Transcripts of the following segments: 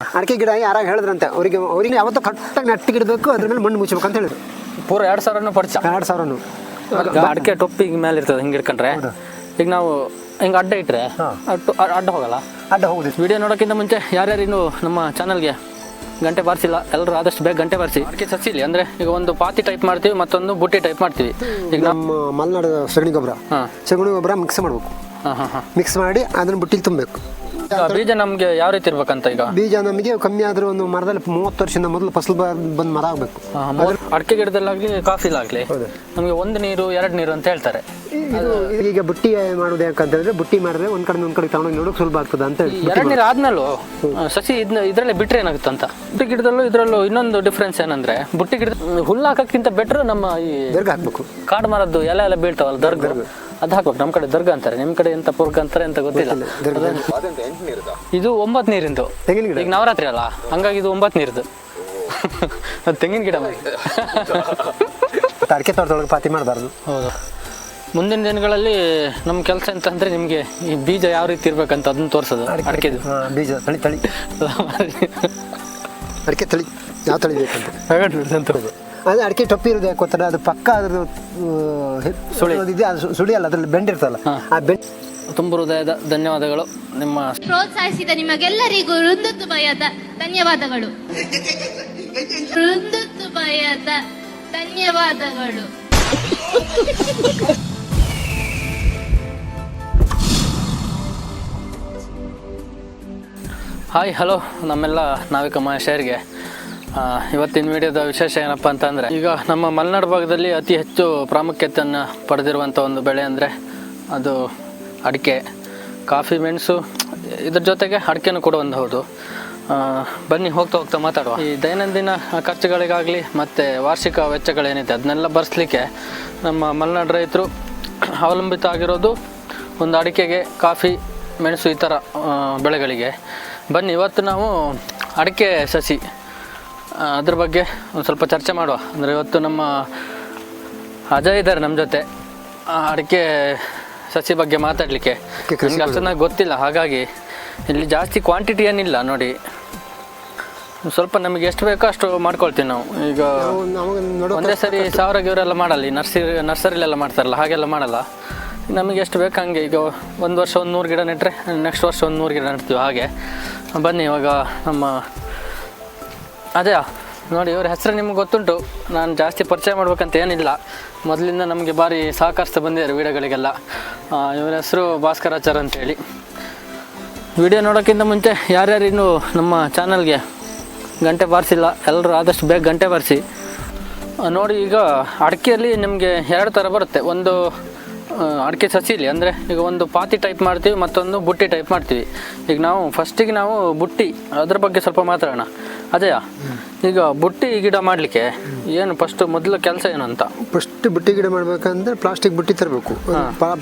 ಅಡಿಕೆ ಗಿಡ ಯಾರಾಗ ಹೇಳಿದ್ರಂತೆ ಅವರಿಗೆ ಅವರಿಗೆ ಯಾವತ್ತೂ ಕರೆಕ್ಟಾಗಿ ನೆಟ್ಟಿಗೆ ಇಡಬೇಕು ಅದ್ರ ಮೇಲೆ ಮಣ್ಣು ಮುಚ್ಚಬೇಕು ಅಂತ ಹೇಳಿದ್ರು. ಪೂರ ಎರಡು ಸಾವಿರನೂ ಪಡಿಸ ಎರಡು ಸಾವಿರನು. ಅಡಿಕೆ ಟೊಪ್ಪಿಗೆ ಮೇಲೆ ಇರ್ತದೆ ಹಿಂಗೆ ಇಟ್ಕೊಂಡ್ರೆ ಈಗ ನಾವು ಹಿಂಗೆ ಅಡ್ಡ ಇಟ್ಟರೆ ಅಡ್ಡ ಹೋಗಲ್ಲ? ಅಡ್ಡ ಹೋಗುದಿತ್ತು ವಿಡಿಯೋ ನೋಡೋಕ್ಕಿಂತ ಮುಂಚೆ ಯಾರ್ಯಾರು ಇನ್ನು ನಮ್ಮ ಚಾನಲ್ಗೆ ಗಂಟೆ ಬಾರಿಸಿಲ್ಲ ಎಲ್ಲರೂ ಆದಷ್ಟು ಬೇಗ ಗಂಟೆ ಬಾರಿಸಿ. ಅಡಿಕೆ ಸಸಿಲಿ ಅಂದರೆ ಈಗ ಒಂದು ಪಾತಿ ಟೈಪ್ ಮಾಡ್ತೀವಿ ಮತ್ತೊಂದು ಬುಟ್ಟಿ ಟೈಪ್ ಮಾಡ್ತೀವಿ. ಈಗ ನಮ್ಮ ಮಲೆನಾಡು ಸಗಣಿ ಗೊಬ್ಬರ. ಹಾಂ. ಸಗಣಿ ಗೊಬ್ಬರ ಮಿಕ್ಸ್ ಮಾಡಬೇಕು. ಹಾಂ ಹಾಂ ಹಾಂ. ಮಿಕ್ಸ್ ಮಾಡಿ ಅದನ್ನು ಬುಟ್ಟಿಲಿ ತುಂಬಬೇಕು. ಬೀಜ ನಮಗೆ ಯಾವ ರೀತಿ ಇರ್ಬೇಕಂತ ಈಗ? ಬೀಜ ನಮಗೆ ಕಮ್ಮಿ ಆದ್ರೂ ಒಂದು ಮರದಲ್ಲಿ ಮೂವತ್ತು ವರ್ಷದಿಂದ ಮೊದಲು ಫಸಲು ಬಂದ್ ಮರ ಆಗ್ಬೇಕು. ಅಡಿಕೆ ಗಿಡದಲ್ಲಾಗ್ಲಿ ಕಾಫಿಲಾಗ್ಲಿ ನಮಗೆ ಒಂದು ನೀರು ಎರಡ್ ನೀರು ಅಂತ ಹೇಳ್ತಾರೆ. ಇದು ಈಗ ಬುಟ್ಟಿ ಮಾಡೋದು ಯಾಕಂತ ಹೇಳಿದ್ರೆ ಬುಟ್ಟಿ ಮಾಡಿದ್ರೆ ಒಂದ್ ಕಡೆ ಒಂದ್ ಕಡೆ ತಗೊಂಡು ನೋಡಕ್ ಸುಲಭ ಆಗ್ತದೆ ಅಂತ ಹೇಳಿ. ಎರಡು ನೀರು ಆದ್ಮೇಲೂ ಸಸಿ ಇದನ್ನ ಇದ್ರಲ್ಲಿ ಬಿಟ್ರೆ ಏನಾಗುತ್ತೆ ಅಂತ? ಬುಟ್ಟಿ ಗಿಡದಲ್ಲೂ ಇದ್ರಲ್ಲೂ ಇನ್ನೊಂದು ಡಿಫ್ರೆನ್ಸ್ ಏನಂದ್ರೆ ಬುಟ್ಟಿ ಗಿಡ ಹುಲ್ಲು ಹಾಕಕ್ಕಿಂತ ಬೆಟ್ರ್ ನಮ್ಮ ಈ ಹಾಕ್ಬೇಕು. ಕಾಡು ಮರದ್ದು ಎಲೆ ಎಲ್ಲ ಬೀಳ್ತಾವಲ್ಲ ದರ್ಗ. ಅದು ಹಾಕ್ಬೇಕು. ನಮ್ಮ ಕಡೆ ದರ್ಗ ಅಂತಾರೆ. ನಿಮ್ಮ ಕಡೆ ಎಂತ ಪುರ್ಗ ಅಂತಾರೆ ಅಂತ ಗೊತ್ತಿಲ್ಲ. ಇದು ಒಂಬತ್ತು ನೀರಿಂದು. ತೆಂಗಿನ ಗಿಡ. ಈಗ ನವರಾತ್ರಿ ಅಲ್ಲ. ಹಂಗಾಗಿ ಇದು ಒಂಬತ್ತು ನೀರ್ದು. ಅದು ತೆಂಗಿನ ಗಿಡ ಅಡಿಕೆ ತೋಟದೊಳಗೆ ಪಾತಿ ಮಾಡಬಾರ್ದು. ಹೌದು. ಮುಂದಿನ ದಿನಗಳಲ್ಲಿ ನಮ್ಮ ಕೆಲಸ ಅಂತಂದ್ರೆ ನಿಮಗೆ ಈ ಬೀಜ ಯಾವ ರೀತಿ ಇರ್ಬೇಕಂತ ಅದನ್ನ ತೋರಿಸೋದು. ಅಡಿಕೆದು ಬೀಜ ತಳಿ ತಳಿ. ಅಡಿಕೆ ತಳಿ ಯಾವ ತಳಿ ಬೇಕಂತ. ಅದೇ ಅಡಿಕೆ ಟೊಪ್ಪಿ ಇರೋದು ಯಾಕೆ ಗೊತ್ತಾರೆ ಅದು ಪಕ್ಕ ಅದ್ರದ್ದು ಸುಳಿ. ಅದು ಸುಳಿಯಲ್ಲ ಸುಳಿ ಅಲ್ಲ ಅದ್ರಲ್ಲಿ ಬೆಂಡ್ ಇರ್ತಲ್ಲ ಆ ಬೆಂಡ್ ತುಂಬ ಹೃದಯದ ಧನ್ಯವಾದಗಳು. ನಿಮ್ಮ ಪ್ರೋತ್ಸಾಹಿಸಿದ ನಿಮಗೆಲ್ಲರಿಗೂ ಋಂದುತ್ತು ಭಯದ ಧನ್ಯವಾದಗಳು. ಭಯದ ಧನ್ಯವಾದಗಳು. Hi hello. ನಮ್ಮೆಲ್ಲ ನಾವಿಕ ಮಹೇಶರಿಗೆ ಇವತ್ತಿನ ವಿಡಿಯೋದ ವಿಶೇಷ ಏನಪ್ಪ ಅಂತಂದರೆ, ಈಗ ನಮ್ಮ ಮಲೆನಾಡು ಭಾಗದಲ್ಲಿ ಅತಿ ಹೆಚ್ಚು ಪ್ರಾಮುಖ್ಯತೆಯನ್ನು ಪಡೆದಿರುವಂಥ ಒಂದು ಬೆಳೆ ಅಂದರೆ ಅದು ಅಡಿಕೆ. ಕಾಫಿ ಮೆಣಸು, ಇದ್ರ ಜೊತೆಗೆ ಅಡಿಕೆನೂ ಕೂಡ ಒಂದು ಹೌದು ಬನ್ನಿ ಹೋಗ್ತಾ ಹೋಗ್ತಾ ಮಾತಾಡುವ. ಈ ದೈನಂದಿನ ಖರ್ಚುಗಳಿಗಾಗಲಿ ಮತ್ತು ವಾರ್ಷಿಕ ವೆಚ್ಚಗಳೇನಿದೆ ಅದನ್ನೆಲ್ಲ ಭರಿಸ್ಲಿಕ್ಕೆ ನಮ್ಮ ಮಲೆನಾಡು ರೈತರು ಅವಲಂಬಿತ ಆಗಿರೋದು ಒಂದು ಅಡಿಕೆಗೆ ಕಾಫಿ, ಮೆಣಸು ಈ ಥರ ಬೆಳೆಗಳಿಗೆ. ಬನ್ನಿ, ಇವತ್ತು ನಾವು ಅಡಿಕೆ ಸಸಿ ಅದ್ರ ಬಗ್ಗೆ ಒಂದು ಸ್ವಲ್ಪ ಚರ್ಚೆ ಮಾಡುವ. ಅಂದರೆ ಇವತ್ತು ನಮ್ಮ ಅಜಯ್ ಇದ್ದಾರೆ ನಮ್ಮ ಜೊತೆ. ಅಡಿಕೆ ಸಸಿ ಬಗ್ಗೆ ಮಾತಾಡಲಿಕ್ಕೆ. ನನಗೆ ಅಷ್ಟೊಂದಾಗಿ ಗೊತ್ತಿಲ್ಲ ಹಾಗಾಗಿ ಇಲ್ಲಿ ಜಾಸ್ತಿ ಕ್ವಾಂಟಿಟಿ ಏನಿಲ್ಲ ನೋಡಿ. ಸ್ವಲ್ಪ ನಮಗೆ ಎಷ್ಟು ಬೇಕೋ ಅಷ್ಟು ಮಾಡ್ಕೊಳ್ತೀವಿ ನಾವು. ಈಗ ಒಂದೇ ಸರಿ ಸಾವಿರ ಗಿವರೆಲ್ಲ ಮಾಡಲ್ಲ ಈ ನರ್ಸರಿ ನರ್ಸರಿಲೆಲ್ಲ ಮಾಡ್ತಾರಲ್ಲ ಹಾಗೆಲ್ಲ ಮಾಡಲ್ಲ. ನಮಗೆ ಎಷ್ಟು ಬೇಕು ಹಂಗೆ ಈಗ ಒಂದು ವರ್ಷ ಒಂದು ನೂರು ಗಿಡ ನೆಟ್ಟರೆ ನೆಕ್ಸ್ಟ್ ವರ್ಷ ಒಂದು ನೂರು ಗಿಡ ನೆಡ್ತೀವಿ ಹಾಗೆ. ಬನ್ನಿ ಇವಾಗ ನಮ್ಮ ಅದೇ, ನೋಡಿ ಇವ್ರ ಹೆಸರು ನಿಮ್ಗೆ ಗೊತ್ತುಂಟು. ನಾನು ಜಾಸ್ತಿ ಪರಿಚಯ ಮಾಡ್ಬೇಕಂತ ಏನಿಲ್ಲ. ಮೊದಲಿಂದ ನಮಗೆ ಭಾರಿ ಸಹಕರಿಸ್ತಾ ಬಂದಿದ್ದಾರೆ ವಿಡಿಯೋಗಳಿಗೆಲ್ಲ. ಇವರ ಹೆಸರು ಭಾಸ್ಕರಾಚಾರ್ ಅಂತೇಳಿ. ವಿಡಿಯೋ ನೋಡೋಕ್ಕಿಂತ ಮುಂಚೆ ಯಾರ್ಯಾರು ಇನ್ನೂ ನಮ್ಮ ಚಾನಲ್ಗೆ ಗಂಟೆ ಬಾರಿಸಿಲ್ಲ ಎಲ್ಲರೂ ಆದಷ್ಟು ಬೇಗ ಗಂಟೆ ಬಾರಿಸಿ. ನೋಡಿ ಈಗ ಅಡಿಕೆಯಲ್ಲಿ ನಿಮಗೆ ಎರಡು ಥರ ಬರುತ್ತೆ. ಒಂದು ಅಡಿಕೆ ಸಸಿಲಿ ಅಂದರೆ ಈಗ ಒಂದು ಪಾತಿ ಟೈಪ್ ಮಾಡ್ತೀವಿ ಮತ್ತೊಂದು ಬುಟ್ಟಿ ಟೈಪ್ ಮಾಡ್ತೀವಿ. ಈಗ ನಾವು ಫಸ್ಟಿಗೆ ನಾವು ಬುಟ್ಟಿ ಅದ್ರ ಬಗ್ಗೆ ಸ್ವಲ್ಪ ಮಾತಾಡೋಣ. ಅದೇ ಈಗ ಬುಟ್ಟಿ ಗಿಡ ಮಾಡಲಿಕ್ಕೆ ಏನು ಫಸ್ಟ್ ಮೊದಲು ಕೆಲಸ ಏನು ಅಂತ? ಫಸ್ಟ್ ಬುಟ್ಟಿ ಗಿಡ ಮಾಡಬೇಕಂದ್ರೆ ಪ್ಲಾಸ್ಟಿಕ್ ಬುಟ್ಟಿ ತರಬೇಕು.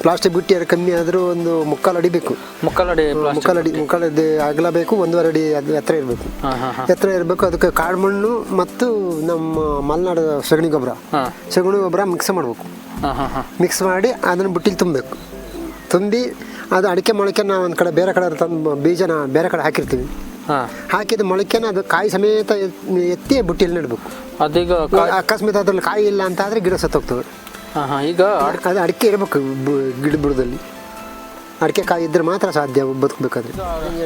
ಪ್ಲಾಸ್ಟಿಕ್ ಬುಟ್ಟಿ ಯಾರು ಕಮ್ಮಿ ಆದರೂ ಒಂದು ಮುಕ್ಕಾಲು ಅಡಿ ಬೇಕು. ಮುಕ್ಕಲಡಿ ಪ್ಲಾಸ್ಟಿಕ್ ಮುಕ್ಕಾಲು ಅಡಿ ಮುಕ್ಕಾಲು ಅಡಿ ಅಗಲ ಬೇಕು ಒಂದೂವರೆ ಅಡಿ ಅದು ಎತ್ತರ ಇರಬೇಕು. ಹಾಂ ಹಾಂ ಹಾಂ. ಎತ್ತರ ಇರಬೇಕು ಅದಕ್ಕೆ ಕಾಡು ಮಣ್ಣು ಮತ್ತು ನಮ್ಮ ಮಲೆನಾಡು ಸಗಣಿ ಗೊಬ್ಬರ. ಸಗಣಿ ಗೊಬ್ಬರ ಮಿಕ್ಸ್ ಮಾಡಬೇಕು. ಮಿಕ್ಸ್ ಮಾಡಿ ಅದನ್ನು ಬುಟ್ಟಿಲಿ ತುಂಬಬೇಕು. ತುಂಬಿ ಅದು ಅಡಿಕೆ ಮೊಳಕೆ ನಾವು ಒಂದು ಕಡೆ ಬೇರೆ ಕಡೆ ತಂದು ಬೀಜನ ಬೇರೆ ಕಡೆ ಹಾಕಿರ್ತೀವಿ. ಹಾಂ. ಹಾಕಿದ ಮೊಳಕೆನ ಅದು ಕಾಯಿ ಸಮೇತ ಎತ್- ಎತ್ತಿ ಬುಟ್ಟಿಯಲ್ಲಿ ನೆಡಬೇಕು. ಅದೀಗ ಅಕಸ್ಮಾತ್ ಅದ್ರಲ್ಲಿ ಕಾಯಿ ಇಲ್ಲ ಅಂತ ಆದರೆ ಗಿಡ ಸತ್ತೋಗ್ತವೆ. ಈಗ ಅದು ಅಡಿಕೆ ಇರಬೇಕು ಗಿಡ ಬುಡದಲ್ಲಿ. ಅಡಿಕೆ ಕಾಯಿ ಇದ್ರೆ ಮಾತ್ರ ಸಾಧ್ಯ ಬದುಕಬೇಕಾದ್ರೆ.